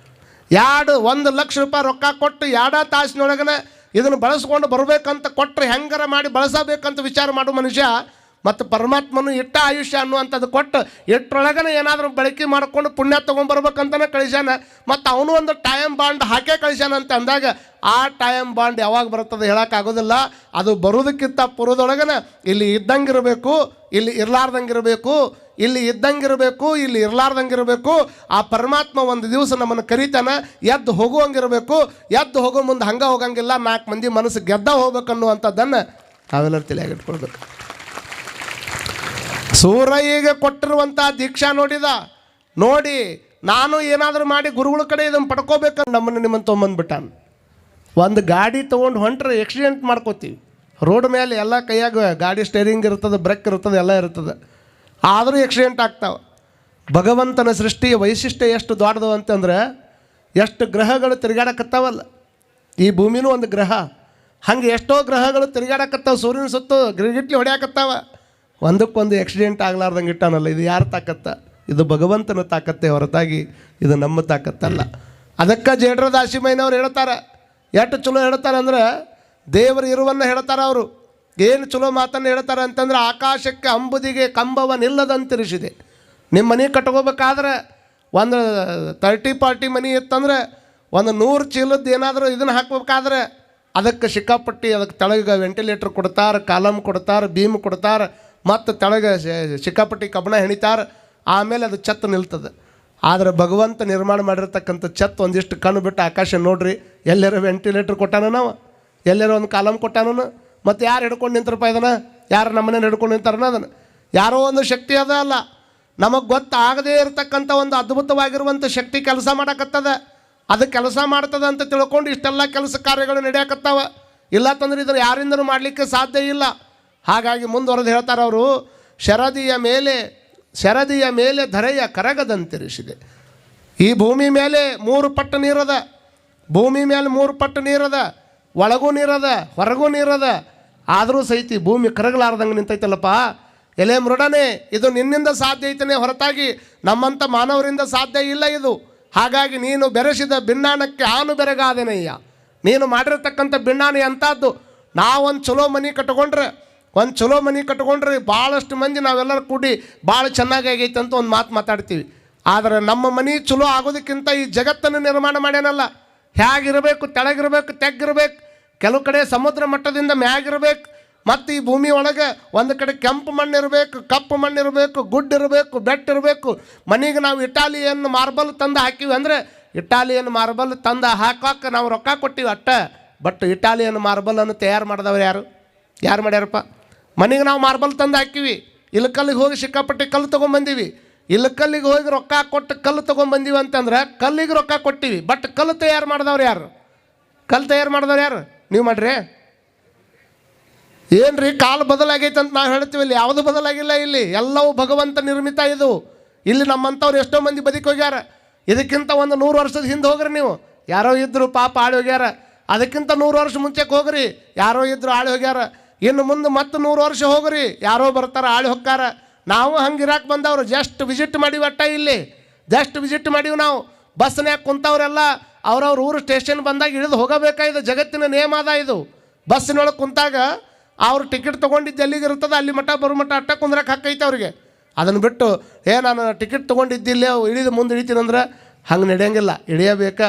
A: ಎರಡು, ಒಂದು ಲಕ್ಷ ರೂಪಾಯಿ ರೊಕ್ಕ ಕೊಟ್ಟು ಎರಡ ತಾಸಿನೊಳಗನೆ ಇದನ್ನು ಬಳಸ್ಕೊಂಡು ಬರಬೇಕಂತ ಕೊಟ್ಟರೆ ಹೆಂಗಾರ ಮಾಡಿ ಬಳಸಬೇಕಂತ ವಿಚಾರ ಮಾಡೋ ಮನುಷ್ಯ. ಮತ್ತು ಪರಮಾತ್ಮನು ಇಟ್ಟ ಆಯುಷ್ಯ ಅನ್ನುವಂಥದ್ದು ಕೊಟ್ಟು ಇಟ್ಟರೊಳಗನೆ ಏನಾದರೂ ಬಳಕೆ ಮಾಡ್ಕೊಂಡು ಪುಣ್ಯ ತೊಗೊಂಬರ್ಬೇಕಂತಲೇ ಕಳಿಸ್ಯಾನ. ಮತ್ತು ಅವನು ಒಂದು ಟೈಮ್ ಬಾಂಡ್ ಹಾಕೇ ಕಳಿಸ್ಯಾನ ಅಂತ ಅಂದಾಗ ಆ ಟೈಮ್ ಬಾಂಡ್ ಯಾವಾಗ ಬರ್ತದೆ ಹೇಳೋಕ್ಕಾಗೋದಿಲ್ಲ. ಅದು ಬರೋದಕ್ಕಿಂತ ಪೂರ್ವದೊಳಗನೆ ಇಲ್ಲಿ ಇದ್ದಂಗಿರಬೇಕು, ಇಲ್ಲಿ ಇರಲಾರ್ದಂಗಿರಬೇಕು ಇಲ್ಲಿ ಇದ್ದಂಗಿರಬೇಕು, ಇಲ್ಲಿ ಇರಲಾರ್ದಂಗಿರಬೇಕು, ಆ ಪರಮಾತ್ಮ ಒಂದು ದಿವಸ ನಮ್ಮನ್ನು ಕರಿತಾನೆ, ಎದ್ದು ಹೋಗುವಂಗಿರಬೇಕು, ಎದ್ದು ಹೋಗೋ ಮುಂದೆ ಹಂಗೆ ಹೋಗಂಗಿಲ್ಲ, ನಾಲ್ಕು ಮಂದಿ ಮನಸ್ಸು ಗೆದ್ದ ಹೋಗ್ಬೇಕನ್ನುವಂಥದ್ದನ್ನು ನಾವೆಲ್ಲರೂ ತಲೆಯಾಗಿಟ್ಕೊಳ್ಬೇಕು. ಈಗ ಕೊಟ್ಟಿರುವಂಥ ದೀಕ್ಷಾ ನೋಡಿದ, ನೋಡಿ, ನಾನು ಏನಾದರೂ ಮಾಡಿ ಗುರುಗಳ ಕಡೆ ಇದನ್ನು ಪಡ್ಕೋಬೇಕಂತ ನಮ್ಮನ್ನು ನಿಮ್ಮನ್ನು ತೊಗೊಂಬಂದ್ಬಿಟ್ಟಾನ. ಒಂದು ಗಾಡಿ ತೊಗೊಂಡು ಹೊಂಟ್ರೆ ಆಕ್ಸಿಡೆಂಟ್ ಮಾಡ್ಕೋತೀವಿ. ರೋಡ್ ಮೇಲೆ ಎಲ್ಲ ಕೈಯಾಗ ಗಾಡಿ ಸ್ಟೇರಿಂಗ್ ಇರ್ತದೆ ಬ್ರೇಕ್ ಇರ್ತದೆ, ಎಲ್ಲ ಇರ್ತದೆ. ಆದರೂ ಆಕ್ಸಿಡೆಂಟ್ ಆಗ್ತಾವೆ. ಭಗವಂತನ ಸೃಷ್ಟಿಯ ವೈಶಿಷ್ಟ್ಯ ಎಷ್ಟು ದೊಡ್ಡದು ಅಂತಂದ್ರೆ ಎಷ್ಟು ಗ್ರಹಗಳು ತಿರುಗಾಡಕತ್ತಾವಲ್ಲ. ಈ ಭೂಮಿನೂ ಒಂದು ಗ್ರಹ. ಹಂಗೆ ಎಷ್ಟೋ ಗ್ರಹಗಳು ತಿರುಗಾಡಕತ್ತಾವ, ಸೂರ್ಯನ ಸುತ್ತು ಗಿರಿಗಿಟ್ಲಿ ಹೊಡ್ಯಾಕತ್ತಾವ. ಒಂದಕ್ಕೊಂದು ಆಕ್ಸಿಡೆಂಟ್ ಆಗ್ಲಾರ್ದಂಗೆ ಇಟ್ಟಾನಲ್ಲ, ಇದು ಯಾರು ತಾಕತ್ತ? ಇದು ಭಗವಂತನ ತಾಕತ್ತೆ ಹೊರತಾಗಿ ಇದು ನಮ್ಮ ತಾಕತ್ತಲ್ಲ. ಅದಕ್ಕೆ ಜೇಡ್ರ ದಾಸಿಮಯ್ಯನವ್ರು ಹೇಳ್ತಾರೆ. ಎಷ್ಟು ಚಲೋ ಹೇಳ್ತಾರೆ ಅಂದ್ರೆ ದೇವರು ಇರುವನ್ನು ಹೇಳ್ತಾರೆ ಅವರು. ಏನು ಚಲೋ ಮಾತನ್ನು ಹೇಳ್ತಾರೆ ಅಂತಂದ್ರೆ ಆಕಾಶಕ್ಕೆ ಅಂಬುದಿಗೆ ಕಂಬವ ನಿಲ್ಲದಂತಿರಿಸಿದೆ ನಿಮ್ಮ ಮನೆ ಕಟ್ಕೋಬೇಕಾದ್ರೆ ಒಂದು ತರ್ಟಿ ಪಾರ್ಟಿ ಮನೆ ಇತ್ತಂದ್ರೆ ಒಂದು ನೂರು ಚೀಲದ್ದು ಏನಾದರೂ ಇದನ್ನು ಹಾಕ್ಬೇಕಾದ್ರೆ ಅದಕ್ಕೆ ಸಿಕ್ಕಾಪಟ್ಟಿ ಅದಕ್ಕೆ ತೆಳಗೆ ವೆಂಟಿಲೇಟ್ರ್ ಕೊಡ್ತಾರೆ ಕಾಲಮ್ ಕೊಡ್ತಾರೆ ಬೀಮ್ ಕೊಡ್ತಾರೆ, ಮತ್ತು ತೆಳಗೆ ಸಿಕ್ಕಾಪಟ್ಟಿ ಕಬ್ಬಣ ಹೆಣಿತಾರೆ, ಆಮೇಲೆ ಅದು ಛತ್ ನಿಲ್ತದೆ. ಆದರೆ ಭಗವಂತ ನಿರ್ಮಾಣ ಮಾಡಿರ್ತಕ್ಕಂಥ ಛತ್ ಒಂದಿಷ್ಟು ಕಣ್ಣು ಬಿಟ್ಟು ಆಕಾಶ ನೋಡ್ರಿ, ಎಲ್ಲರ ವೆಂಟಿಲೇಟ್ರ್ ಕೊಟ್ಟಾನ ನಾವು, ಎಲ್ಲರ ಒಂದು ಕಾಲಮ್ ಕೊಟ್ಟಾನ ಮತ್ತು ಯಾರು ಹಿಡ್ಕೊಂಡು ನಿಂತರಪ್ಪ ಇದನ್ನು? ಯಾರು ನಮ್ಮನೆ ಹಿಡ್ಕೊಂಡು ನಿಂತಾರನ ಅದನ್ನು? ಯಾರೋ ಒಂದು ಶಕ್ತಿ ಅದ ಅಲ್ಲ. ನಮಗೆ ಗೊತ್ತಾಗದೇ ಇರತಕ್ಕಂಥ ಒಂದು ಅದ್ಭುತವಾಗಿರುವಂಥ ಶಕ್ತಿ ಕೆಲಸ ಮಾಡಕತ್ತದ. ಅದು ಕೆಲಸ ಮಾಡ್ತದೆ ಅಂತ ತಿಳ್ಕೊಂಡು ಇಷ್ಟೆಲ್ಲ ಕೆಲಸ ಕಾರ್ಯಗಳು ನಡೆಯಕತ್ತಾವ. ಇಲ್ಲ ತಂದ್ರೆ ಇದನ್ನು ಯಾರಿಂದನೂ ಮಾಡಲಿಕ್ಕೆ ಸಾಧ್ಯ ಇಲ್ಲ. ಹಾಗಾಗಿ ಮುಂದುವರೆದು ಹೇಳ್ತಾರೆ ಅವರು, ಶರದಿಯ ಮೇಲೆ ಶರದಿಯ ಮೇಲೆ ಧರೆಯ ಕರಗದಂತಿರಿಸಿದೆ. ಈ ಭೂಮಿ ಮೇಲೆ ಮೂರು ಪಟ್ಟು ನೀರದ. ಭೂಮಿ ಮೇಲೆ ಮೂರು ಪಟ್ಟು ನೀರದ. ಒಳಗೂ ನೀರದ, ಹೊರಗೂ ನೀರದ. ಆದರೂ ಸಹಿತ ಭೂಮಿ ಕರಗಲಾರ್ದಂಗೆ ನಿಂತೈತಲ್ಲಪ್ಪ? ಎಲೆ ಮೃಡನೆ, ಇದು ನಿನ್ನಿಂದ ಸಾಧ್ಯ ಐತನೇ ಹೊರತಾಗಿ ನಮ್ಮಂಥ ಮಾನವರಿಂದ ಸಾಧ್ಯ ಇಲ್ಲ ಇದು. ಹಾಗಾಗಿ ನೀನು ಬೆರೆಸಿದ ಬಿನ್ನಾಣಕ್ಕೆ ಆನು ಬೆರಗಾದೆನಯ್ಯ. ನೀನು ಮಾಡಿರ್ತಕ್ಕಂಥ ಬಿನ್ನಾಣಿ ಅಂಥದ್ದು. ನಾವೊಂದು ಚಲೋ ಮನೆ ಕಟ್ಕೊಂಡ್ರೆ, ಒಂದು ಚಲೋ ಮನೆ ಕಟ್ಕೊಂಡ್ರೆ ಭಾಳಷ್ಟು ಮಂದಿ ನಾವೆಲ್ಲರೂ ಕೂಡಿ ಭಾಳ ಚೆನ್ನಾಗಿ ಆಗೈತೆ ಅಂತ ಒಂದು ಮಾತು ಮಾತಾಡ್ತೀವಿ. ಆದರೆ ನಮ್ಮ ಮನೆ ಚಲೋ ಆಗೋದಕ್ಕಿಂತ ಈ ಜಗತ್ತನ್ನು ನಿರ್ಮಾಣ ಮಾಡ್ಯಾನಲ್ಲ. ಹೇಗಿರಬೇಕು ತೆಳಗಿರಬೇಕು, ತೆಗ್ಗಿರ್ಬೇಕು ಕೆಲವು ಕಡೆ ಸಮುದ್ರ ಮಟ್ಟದಿಂದ ಮ್ಯಾಗಿರ್ಬೇಕು, ಮತ್ತು ಈ ಭೂಮಿ ಒಳಗೆ ಒಂದು ಕಡೆ ಕೆಂಪು ಮಣ್ಣು ಇರಬೇಕು ಕಪ್ಪು ಮಣ್ಣು ಇರಬೇಕು ಗುಡ್ ಇರಬೇಕು ಬೆಟ್ಟ ಇರಬೇಕು ಮನೆಗೆ ನಾವು ಇಟಾಲಿಯನ್ ಮಾರ್ಬಲ್ ತಂದು ಹಾಕಿವಿ ಅಂದರೆ ಇಟಾಲಿಯನ್ ಮಾರ್ಬಲ್ ತಂದು ಹಾಕೋಕೆ ನಾವು ರೊಕ್ಕ ಕೊಟ್ಟಿವಿ ಅಟ್ಟ. ಬಟ್ ಇಟಾಲಿಯನ್ ಮಾರ್ಬಲನ್ನು ತಯಾರು ಮಾಡಿದವ್ರು ಯಾರು? ಯಾರು ಮಾಡ್ಯಾರಪ್ಪ? ಮನೆಗೆ ನಾವು ಮಾರ್ಬಲ್ ತಂದು ಹಾಕಿವಿ. ಇಲ್ಲಕಲ್ಲಿಗೆ ಹೋಗಿ ಸಿಕ್ಕಾಪಟ್ಟೆ ಕಲ್ಲು ತೊಗೊಂಬಂದೀವಿ. ಇಲ್ಲಕಲ್ಲಿಗೆ ಹೋಗಿ ರೊಕ್ಕ ಕೊಟ್ಟು ಕಲ್ಲು ತೊಗೊಂಬಂದೀವಿ ಅಂತಂದ್ರೆ ಕಲ್ಲಿಗೆ ರೊಕ್ಕ ಕೊಟ್ಟಿವಿ. ಬಟ್ ಕಲ್ಲು ತಯಾರು ಮಾಡಿದವ್ರು ಯಾರು? ಕಲ್ಲು ತಯಾರು ಮಾಡಿದವ್ರು ಯಾರು? ನೀವು ಮಾಡ್ರಿ. ಏನ್ರಿ, ಕಾಲು ಬದಲಾಗೈತೆ ಅಂತ ನಾವು ಹೇಳ್ತೀವಿ ಇಲ್ಲಿ. ಯಾವುದು ಬದಲಾಗಿಲ್ಲ ಇಲ್ಲಿ. ಎಲ್ಲವೂ ಭಗವಂತ ನಿರ್ಮಿತ ಇದು. ಇಲ್ಲಿ ನಮ್ಮಂಥವ್ರು ಎಷ್ಟೋ ಮಂದಿ ಬದುಕಿ ಹೋಗ್ಯಾರ. ಇದಕ್ಕಿಂತ ಒಂದು ನೂರು ವರ್ಷದ ಹಿಂದೆ ಹೋಗ್ರಿ ನೀವು. ಯಾರೋ ಇದ್ರು ಪಾಪ ಆಳಿ ಹೋಗ್ಯಾರ. ಅದಕ್ಕಿಂತ ನೂರು ವರ್ಷ ಮುಂಚೆಕ್ಕೆ ಹೋಗ್ರಿ. ಯಾರೋ ಇದ್ರು ಆಳಿ ಹೋಗ್ಯಾರ. ಇನ್ನು ಮುಂದೆ ಮತ್ತೆ ನೂರು ವರ್ಷ ಹೋಗ್ರಿ. ಯಾರೋ ಬರ್ತಾರ ಆಳಿ ಹೋಗ್ತಾರ ನಾವು ಹಂಗೆ ಇರಾಕ್ ಬಂದವ್ರು. ಜಸ್ಟ್ ವಿಸಿಟ್ ಮಾಡಿ ಅಟ್ಟ ಇಲ್ಲಿ. ಜಸ್ಟ್ ವಿಸಿಟ್ ಮಾಡೀವಿ ನಾವು. ಬಸ್ನ್ಯಾಗ ಕುಂತವ್ರೆಲ್ಲ ಅವ್ರವ್ರ ಊರು ಸ್ಟೇಷನ್ ಬಂದಾಗ ಇಳಿದು ಹೋಗಬೇಕಾಯ್ದು ಜಗತ್ತಿನ ನೇಮ ಅದ ಇದು. ಬಸ್ಸಿನೊಳಗೆ ಕುಂತಾಗ ಅವ್ರು ಟಿಕೆಟ್ ತೊಗೊಂಡಿದ್ದು ಎಲ್ಲಿಗೆ ಇರ್ತದೆ ಅಲ್ಲಿ ಮಠ, ಬರೋ ಮಠ ಅಟ್ಟ ಕುಂದ್ರಕ್ಕೆ ಹಾಕೈತೆ ಅವ್ರಿಗೆ. ಅದನ್ನು ಬಿಟ್ಟು, ಏ, ನಾನು ಟಿಕೆಟ್ ತೊಗೊಂಡಿದ್ದಿಲ್ಲ ಇಳಿದು ಮುಂದೆ ಇಳಿತೀನಂದ್ರೆ ಹಂಗೆ ನಡೆಯಂಗಿಲ್ಲ. ಇಳಿಯಬೇಕ.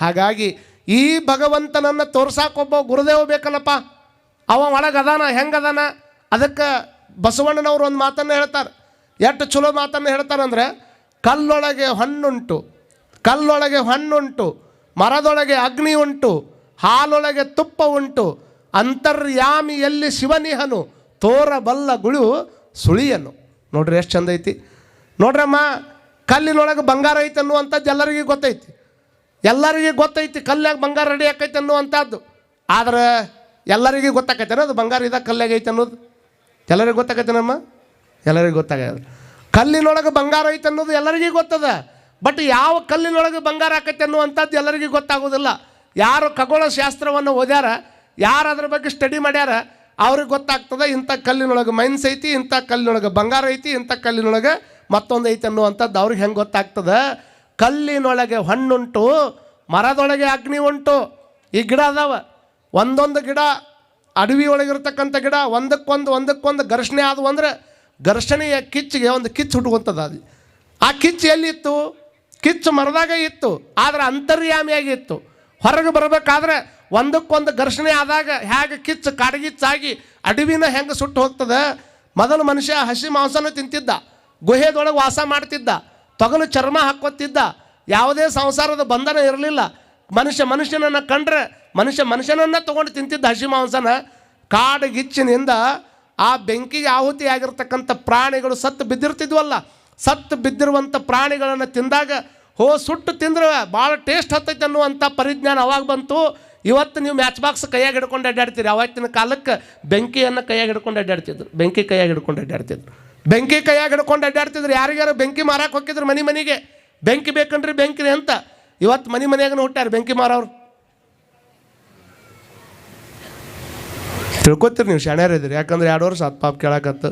A: ಹಾಗಾಗಿ ಈ ಭಗವಂತನನ್ನು ತೋರ್ಸಾಕೊಬ್ಬ ಗುರುದೇವ ಬೇಕಲ್ಲಪ್ಪ. ಅವ ಒಳಗೆ ಅದಾನ ಹೆಂಗದಾನ ಅದಕ್ಕೆ ಬಸವಣ್ಣನವ್ರು ಒಂದು ಮಾತನ್ನು ಹೇಳ್ತಾರೆ. ಎಷ್ಟು ಚಲೋ ಮಾತನ್ನು ಹೇಳ್ತಾರಂದ್ರೆ, ಕಲ್ಲೊಳಗೆ ಹಣ್ಣುಂಟು ಕಲ್ಲೊಳಗೆ ಹಣ್ಣುಂಟು ಮರದೊಳಗೆ ಅಗ್ನಿ ಉಂಟು, ಹಾಲೊಳಗೆ ತುಪ್ಪ ಉಂಟು ಅಂತರ್ಯಾಮಿಯಲ್ಲಿ ಶಿವನಿಹನು, ತೋರಬಲ್ಲ ಗುಳು ಸುಳಿಯನು. ನೋಡ್ರಿ ಎಷ್ಟು ಚಂದ ಐತಿ. ನೋಡ್ರಮ್ಮ, ಕಲ್ಲಿನೊಳಗೆ ಬಂಗಾರ ಐತೆ ಅನ್ನುವಂಥದ್ದು ಎಲ್ಲರಿಗೂ ಗೊತ್ತೈತಿ. ಎಲ್ಲರಿಗೂ ಗೊತ್ತೈತಿ ಕಲ್ಲಾಗ ಬಂಗಾರ ರೆಡಿ ಆಕೈತೆ ಅನ್ನುವಂಥದ್ದು. ಆದ್ರೆ ಎಲ್ಲರಿಗೂ ಗೊತ್ತಾಕೈತೆ ಅದು ಬಂಗಾರ ಇದಾಗ ಕಲ್ಲಾಗ ಐತೆ ಅನ್ನೋದು. ಎಲ್ಲರಿಗೂ ಗೊತ್ತಾಕೈತೇನಮ್ಮ? ಎಲ್ಲರಿಗೂ ಗೊತ್ತಾಗ ಕಲ್ಲಿನೊಳಗೆ ಬಂಗಾರ ಐತೆ ಅನ್ನೋದು ಎಲ್ಲರಿಗೂ ಗೊತ್ತದ. ಬಟ್ ಯಾವ ಕಲ್ಲಿನೊಳಗೆ ಬಂಗಾರ ಆಕೈತೆ ಅನ್ನುವಂಥದ್ದು ಎಲ್ಲರಿಗೂ ಗೊತ್ತಾಗೋದಿಲ್ಲ ಯಾರು ಖಗೋಳ ಶಾಸ್ತ್ರವನ್ನು ಓದ್ಯಾರ, ಯಾರು ಅದ್ರ ಬಗ್ಗೆ ಸ್ಟಡಿ ಮಾಡ್ಯಾರ, ಅವ್ರಿಗೆ ಗೊತ್ತಾಗ್ತದೆ ಇಂಥ ಕಲ್ಲಿನೊಳಗೆ ಮೈನ್ಸ್ ಐತಿ, ಇಂಥ ಕಲ್ಲಿನೊಳಗೆ ಬಂಗಾರ ಐತಿ, ಇಂಥ ಕಲ್ಲಿನೊಳಗೆ ಮತ್ತೊಂದು ಐತಿ ಅನ್ನುವಂಥದ್ದು ಅವ್ರಿಗೆ ಹೆಂಗೆ ಗೊತ್ತಾಗ್ತದೆ? ಕಲ್ಲಿನೊಳಗೆ ಹಣ್ಣುಂಟು, ಮರದೊಳಗೆ ಅಗ್ನಿ ಉಂಟು, ಈ ಗಿಡ ಅದಾವ. ಒಂದೊಂದು ಗಿಡ ಅಡವಿ ಒಳಗಿರ್ತಕ್ಕಂಥ ಗಿಡ, ಒಂದಕ್ಕೊಂದು ಒಂದಕ್ಕೊಂದು ಘರ್ಷಣೆ ಆದವು ಅಂದರೆ ಘರ್ಷಣೆಯ ಕಿಚ್ಚಿಗೆ ಒಂದು ಕಿಚ್ಚು ಹುಟ್ಕೊಂತದ ಅದು. ಆ ಕಿಚ್ಚು ಎಲ್ಲಿತ್ತು ಕಿಚ್ಚು ಮರದಾಗ ಇತ್ತು, ಆದ್ರೆ ಅಂತರ್ಯಾಮಿಯಾಗಿತ್ತು. ಹೊರಗೆ ಬರಬೇಕಾದ್ರೆ ಒಂದಕ್ಕೊಂದು ಘರ್ಷಣೆ ಆದಾಗ ಹೇಗೆ ಕಿಚ್ಚು ಕಾಡಗಿಚ್ಚಾಗಿ ಅಡವಿನ ಹೆಂಗೆ ಸುಟ್ಟು ಹೋಗ್ತದೆ? ಮೊದಲು ಮನುಷ್ಯ ಹಸಿ ಮಾಂಸನೂ ತಿಂತಿದ್ದ, ಗುಹೆದೊಳಗೆ ವಾಸ ಮಾಡ್ತಿದ್ದ, ತೊಗಲು ಚರ್ಮ ಹಾಕೋತಿದ್ದ ಯಾವುದೇ ಸಂಸಾರದ ಬಂಧನ ಇರಲಿಲ್ಲ. ಮನುಷ್ಯ ಮನುಷ್ಯನನ್ನು ಕಂಡ್ರೆ ಮನುಷ್ಯ ಮನುಷ್ಯನನ್ನು ತೊಗೊಂಡು ತಿಂತಿದ್ದ ಹಸಿ ಮಾಂಸನ ಕಾಡಗಿಚ್ಚಿನಿಂದ ಆ ಬೆಂಕಿಗೆ ಆಹುತಿಯಾಗಿರ್ತಕ್ಕಂಥ ಪ್ರಾಣಿಗಳು ಸತ್ತು ಬಿದ್ದಿರ್ತಿದ್ವಲ್ಲ, ಸತ್ತು ಬಿದ್ದಿರುವಂಥ ಪ್ರಾಣಿಗಳನ್ನು ತಿಂದಾಗ ಹೋ, ಸುಟ್ಟು ತಿಂದ್ರೆ ಭಾಳ ಟೇಸ್ಟ್ ಹತ್ತೈತೆ ಅನ್ನುವಂಥ ಪರಿಜ್ಞಾನ ಅವಾಗ ಬಂತು. ಇವತ್ತು ನೀವು ಮ್ಯಾಚ್ ಬಾಕ್ಸ್ ಕೈಯಾಗಿ ಹಿಡ್ಕೊಂಡು ಅಡ್ಡಾಡ್ತೀರಿ. ಅವತ್ತಿನ ಕಾಲಕ್ಕೆ ಬೆಂಕಿಯನ್ನು ಕೈಯಾಗಿ ಹಿಡ್ಕೊಂಡು ಅಡ್ಡಾಡ್ತಿದ್ರು. ಬೆಂಕಿ ಕೈಯಾಗಿ ಹಿಡ್ಕೊಂಡು ಅಡ್ಡಾಡ್ತಿದ್ರು. ಬೆಂಕಿ ಕೈಯಾಗಿ ಹಿಡ್ಕೊಂಡು ಅಡ್ಡಾಡ್ತಿದ್ರು. ಯಾರಿಗಾರು ಬೆಂಕಿ ಮಾರಕ್ಕೆ ಹೋಗಿದ್ರು ಮನೆ ಮನೆಗೆ. ಬೆಂಕಿ ಬೇಕನ್ರಿ ಬೆಂಕಿ ಅಂತ. ಇವತ್ತು ಮನೆ ಮನೆಯಾಗನು ಹುಟ್ಟ್ಯಾರ ಬೆಂಕಿ ಮಾರೋರು. ತಿಳ್ಕೊತೀರಿ ನೀವು ಶಾಣ್ಯಾರಿದ್ದೀರಿ ಯಾಕಂದ್ರೆ ಎರಡು ವರ್ಷ ಹತ್ತು ಪಾಪ ಕೇಳಕತ್ತು.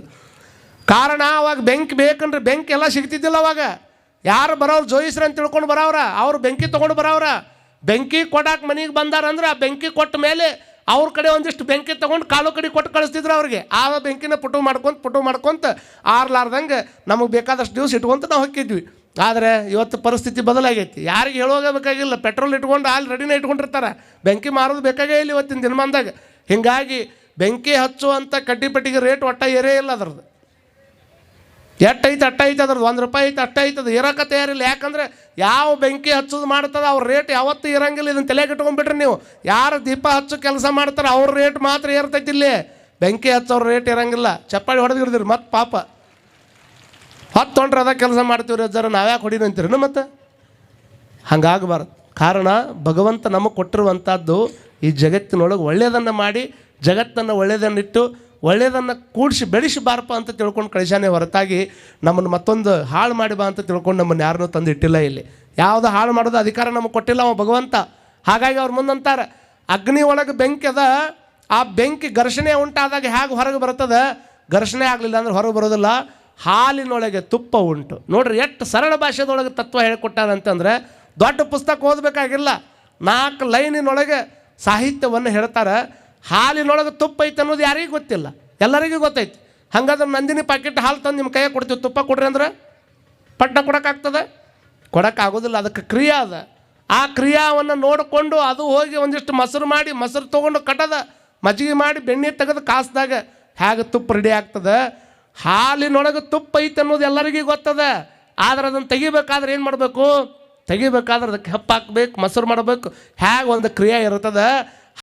A: ಕಾರಣ ಅವಾಗ ಬೆಂಕಿ ಬೇಕಂದ್ರೆ ಬೆಂಕಿ ಎಲ್ಲ ಸಿಗ್ತಿದ್ದಿಲ್ಲ ಅವಾಗ. ಯಾರು ಬರೋರು ಜೋಯಿಸ್ರ ಅಂತ ತಿಳ್ಕೊಂಡು ಬರೋವ್ರ? ಅವ್ರು ಬೆಂಕಿ ತೊಗೊಂಡು ಬರೋವ್ರ? ಬೆಂಕಿ ಕೊಡಕ್ಕೆ ಮನೆಗೆ ಬಂದಾರಂದ್ರೆ ಆ ಬೆಂಕಿ ಕೊಟ್ಟ ಮೇಲೆ ಅವ್ರ ಕಡೆ ಒಂದಿಷ್ಟು ಬೆಂಕಿ ತೊಗೊಂಡು ಕಾಲು ಕಡೆ ಕೊಟ್ಟು ಕಳಿಸ್ತಿದ್ರು ಅವ್ರಿಗೆ. ಆ ಬೆಂಕಿನ ಪುಟು ಮಾಡ್ಕೊಂತ ಪುಟು ಮಾಡ್ಕೊಂತ ಆರ್ಲಾರ್ದಂಗೆ ನಮಗೆ ಬೇಕಾದಷ್ಟು ದಿವಸ ಇಟ್ಕೊಂತ ನಾವು ಹೊಕ್ಕಿದ್ವಿ. ಆದರೆ ಇವತ್ತು ಪರಿಸ್ಥಿತಿ ಬದಲಾಗೈತಿ. ಯಾರಿಗೆ ಹೇಳೋಗಬೇಕಾಗಿಲ್ಲ ಪೆಟ್ರೋಲ್ ಇಟ್ಕೊಂಡು ಅಲ್ಲಿ ರೆಡಿನೇ ಇಟ್ಕೊಂಡಿರ್ತಾರೆ. ಬೆಂಕಿ ಮಾರೋದು ಬೇಕಾಗೇ ಇಲ್ಲ ಇವತ್ತಿನ ದಿನಮಾನದಾಗ. ಹೀಗಾಗಿ ಬೆಂಕಿ ಹಚ್ಚುವಂಥ ಕಡ್ಡಿಪಟ್ಟಿಗೆ ರೇಟ್ ಒಟ್ಟ ಏರೇ ಇಲ್ಲ ಅದ್ರದ್ದು. ಎಟ್ಟು ಐತೆ ಅಟ್ಟ ಐತೆ ಅದ್ರದ್ದು ಒಂದು ರೂಪಾಯಿ ಐತೆ ಅಟ್ಟ ಐತದ ಇರೋಕೆ ತಯಾರಿಲ್ಲ. ಯಾಕಂದ್ರೆ ಯಾವ ಬೆಂಕಿ ಹಚ್ಚೋದು ಮಾಡ್ತದೆ, ಅವ್ರ ರೇಟ್ ಯಾವತ್ತೂ ಇರಂಗಿಲ್ಲ. ಇದನ್ನು ತಲೆಗೆ ಇಟ್ಕೊಂಡ್ಬಿಟ್ರಿ ನೀವು ಯಾರು ದೀಪ ಹಚ್ಚು ಕೆಲಸ ಮಾಡ್ತಾರೆ ಅವ್ರ ರೇಟ್ ಮಾತ್ರ ಏರ್ತೈತಿ ಇಲ್ಲಿ. ಬೆಂಕಿ ಹಚ್ಚೋರ ರೇಟ್ ಇರಂಗಿಲ್ಲ. ಚಪ್ಪಾಳಿ ಹೊಡೆದಿರ್ದಿರಿ ಮತ್ತೆ ಪಾಪ. ಹತ್ತು ಹೊಂಟ್ರೆ ಅದ ಕೆಲಸ ಮಾಡ್ತೀವಿ ಜರ ನಾವ್ಯಾಕೆ ಹೊಡಿನಂತೀರಿ ಮತ್ತೆ? ಹಂಗಾಗಬಾರ್ದು. ಕಾರಣ ಭಗವಂತ ನಮಗೆ ಕೊಟ್ಟಿರುವಂಥದ್ದು ಈ ಜಗತ್ತಿನೊಳಗೆ ಒಳ್ಳೆಯದನ್ನು ಮಾಡಿ, ಜಗತ್ತನ್ನು ಒಳ್ಳೆಯದನ್ನಿಟ್ಟು ಒಳ್ಳೆಯದನ್ನು ಕೂಡಿಸಿ ಬೆಳೆಸಿ ಬಾರಪ್ಪ ಅಂತ ತಿಳ್ಕೊಂಡು ಕಳಿಸಾನೆ ಹೊರತಾಗಿ ನಮ್ಮನ್ನು ಮತ್ತೊಂದು ಹಾಳು ಮಾಡಿ ಬಾ ಅಂತ ತಿಳ್ಕೊಂಡು ನಮ್ಮನ್ನು ಯಾರನ್ನೂ ತಂದು ಇಟ್ಟಿಲ್ಲ ಇಲ್ಲಿ. ಯಾವುದು ಹಾಳು ಮಾಡೋದು ಅಧಿಕಾರ ನಮಗೆ ಕೊಟ್ಟಿಲ್ಲ ಅವ ಭಗವಂತ. ಹಾಗಾಗಿ ಅವ್ರು ಮುಂದಂತಾರೆ. ಅಗ್ನಿ ಒಳಗೆ ಬೆಂಕಿ ಅದ. ಆ ಬೆಂಕಿ ಘರ್ಷಣೆ ಉಂಟಾದಾಗ ಹೇಗೆ ಹೊರಗೆ ಬರ್ತದೆ ಘರ್ಷಣೆ ಆಗಲಿಲ್ಲ ಅಂದ್ರೆ ಹೊರಗೆ ಬರೋದಿಲ್ಲ ಹಾಲಿನೊಳಗೆ ತುಪ್ಪ ಉಂಟು. ನೋಡ್ರಿ, ಎಷ್ಟು ಸರಳ ಭಾಷೆದೊಳಗೆ ತತ್ವ ಹೇಳಿಕೊಟ್ಟಾರಂತಂದರೆ ದೊಡ್ಡ ಪುಸ್ತಕ ಓದಬೇಕಾಗಿಲ್ಲ. ನಾಲ್ಕು ಲೈನಿನೊಳಗೆ ಸಾಹಿತ್ಯವನ್ನು ಹೇಳ್ತಾರೆ. ಹಾಲಿನೊಳಗೆ ತುಪ್ಪ ಐತೆ ಅನ್ನೋದು ಯಾರಿಗೂ ಗೊತ್ತಿಲ್ಲ. ಎಲ್ಲರಿಗೂ ಗೊತ್ತೈತಿ. ಹಂಗಾದ್ರೆ ನಂದಿನಿ ಪ್ಯಾಕೆಟ್ ಹಾಲು ತಂದು ನಿಮ್ಮ ಕೈಯಾಗ ಕೊಡ್ತೀವಿ. ತುಪ್ಪ ಕೊಡ್ರಿ ಅಂದ್ರೆ ಪಟ್ಟ ಕೊಡೋಕ್ಕಾಗ್ತದೆ ಕೊಡೋಕ್ಕಾಗೋದಿಲ್ಲ ಅದಕ್ಕೆ ಕ್ರಿಯೆ ಅದ. ಆ ಕ್ರಿಯಾವನ್ನು ನೋಡಿಕೊಂಡು ಅದು ಹೋಗಿ ಒಂದಿಷ್ಟು ಮೊಸರು ಮಾಡಿ, ಮೊಸರು ತೊಗೊಂಡು ಕಟ್ಟದ ಮಜ್ಜಿಗೆ ಮಾಡಿ ಬೆಣ್ಣೆ ತೆಗೆದು ಕಾಸ್ದಾಗ ಹೇಗೆ ತುಪ್ಪ ರೆಡಿ ಆಗ್ತದೆ? ಹಾಲಿನೊಳಗೆ ತುಪ್ಪ ಐತೆ ಅನ್ನೋದು ಎಲ್ಲರಿಗೂ ಗೊತ್ತದ. ಆದ್ರೆ ಅದನ್ನು ತೆಗಿಬೇಕಾದ್ರೆ ಏನು ಮಾಡಬೇಕು? ತೆಗಿಬೇಕಾದ್ರೆ ಅದಕ್ಕೆ ಹೆಪ್ಪು ಹಾಕ್ಬೇಕು, ಮೊಸರು ಮಾಡಬೇಕು. ಹೇಗೆ ಒಂದು ಕ್ರಿಯೆ ಇರ್ತದೆ.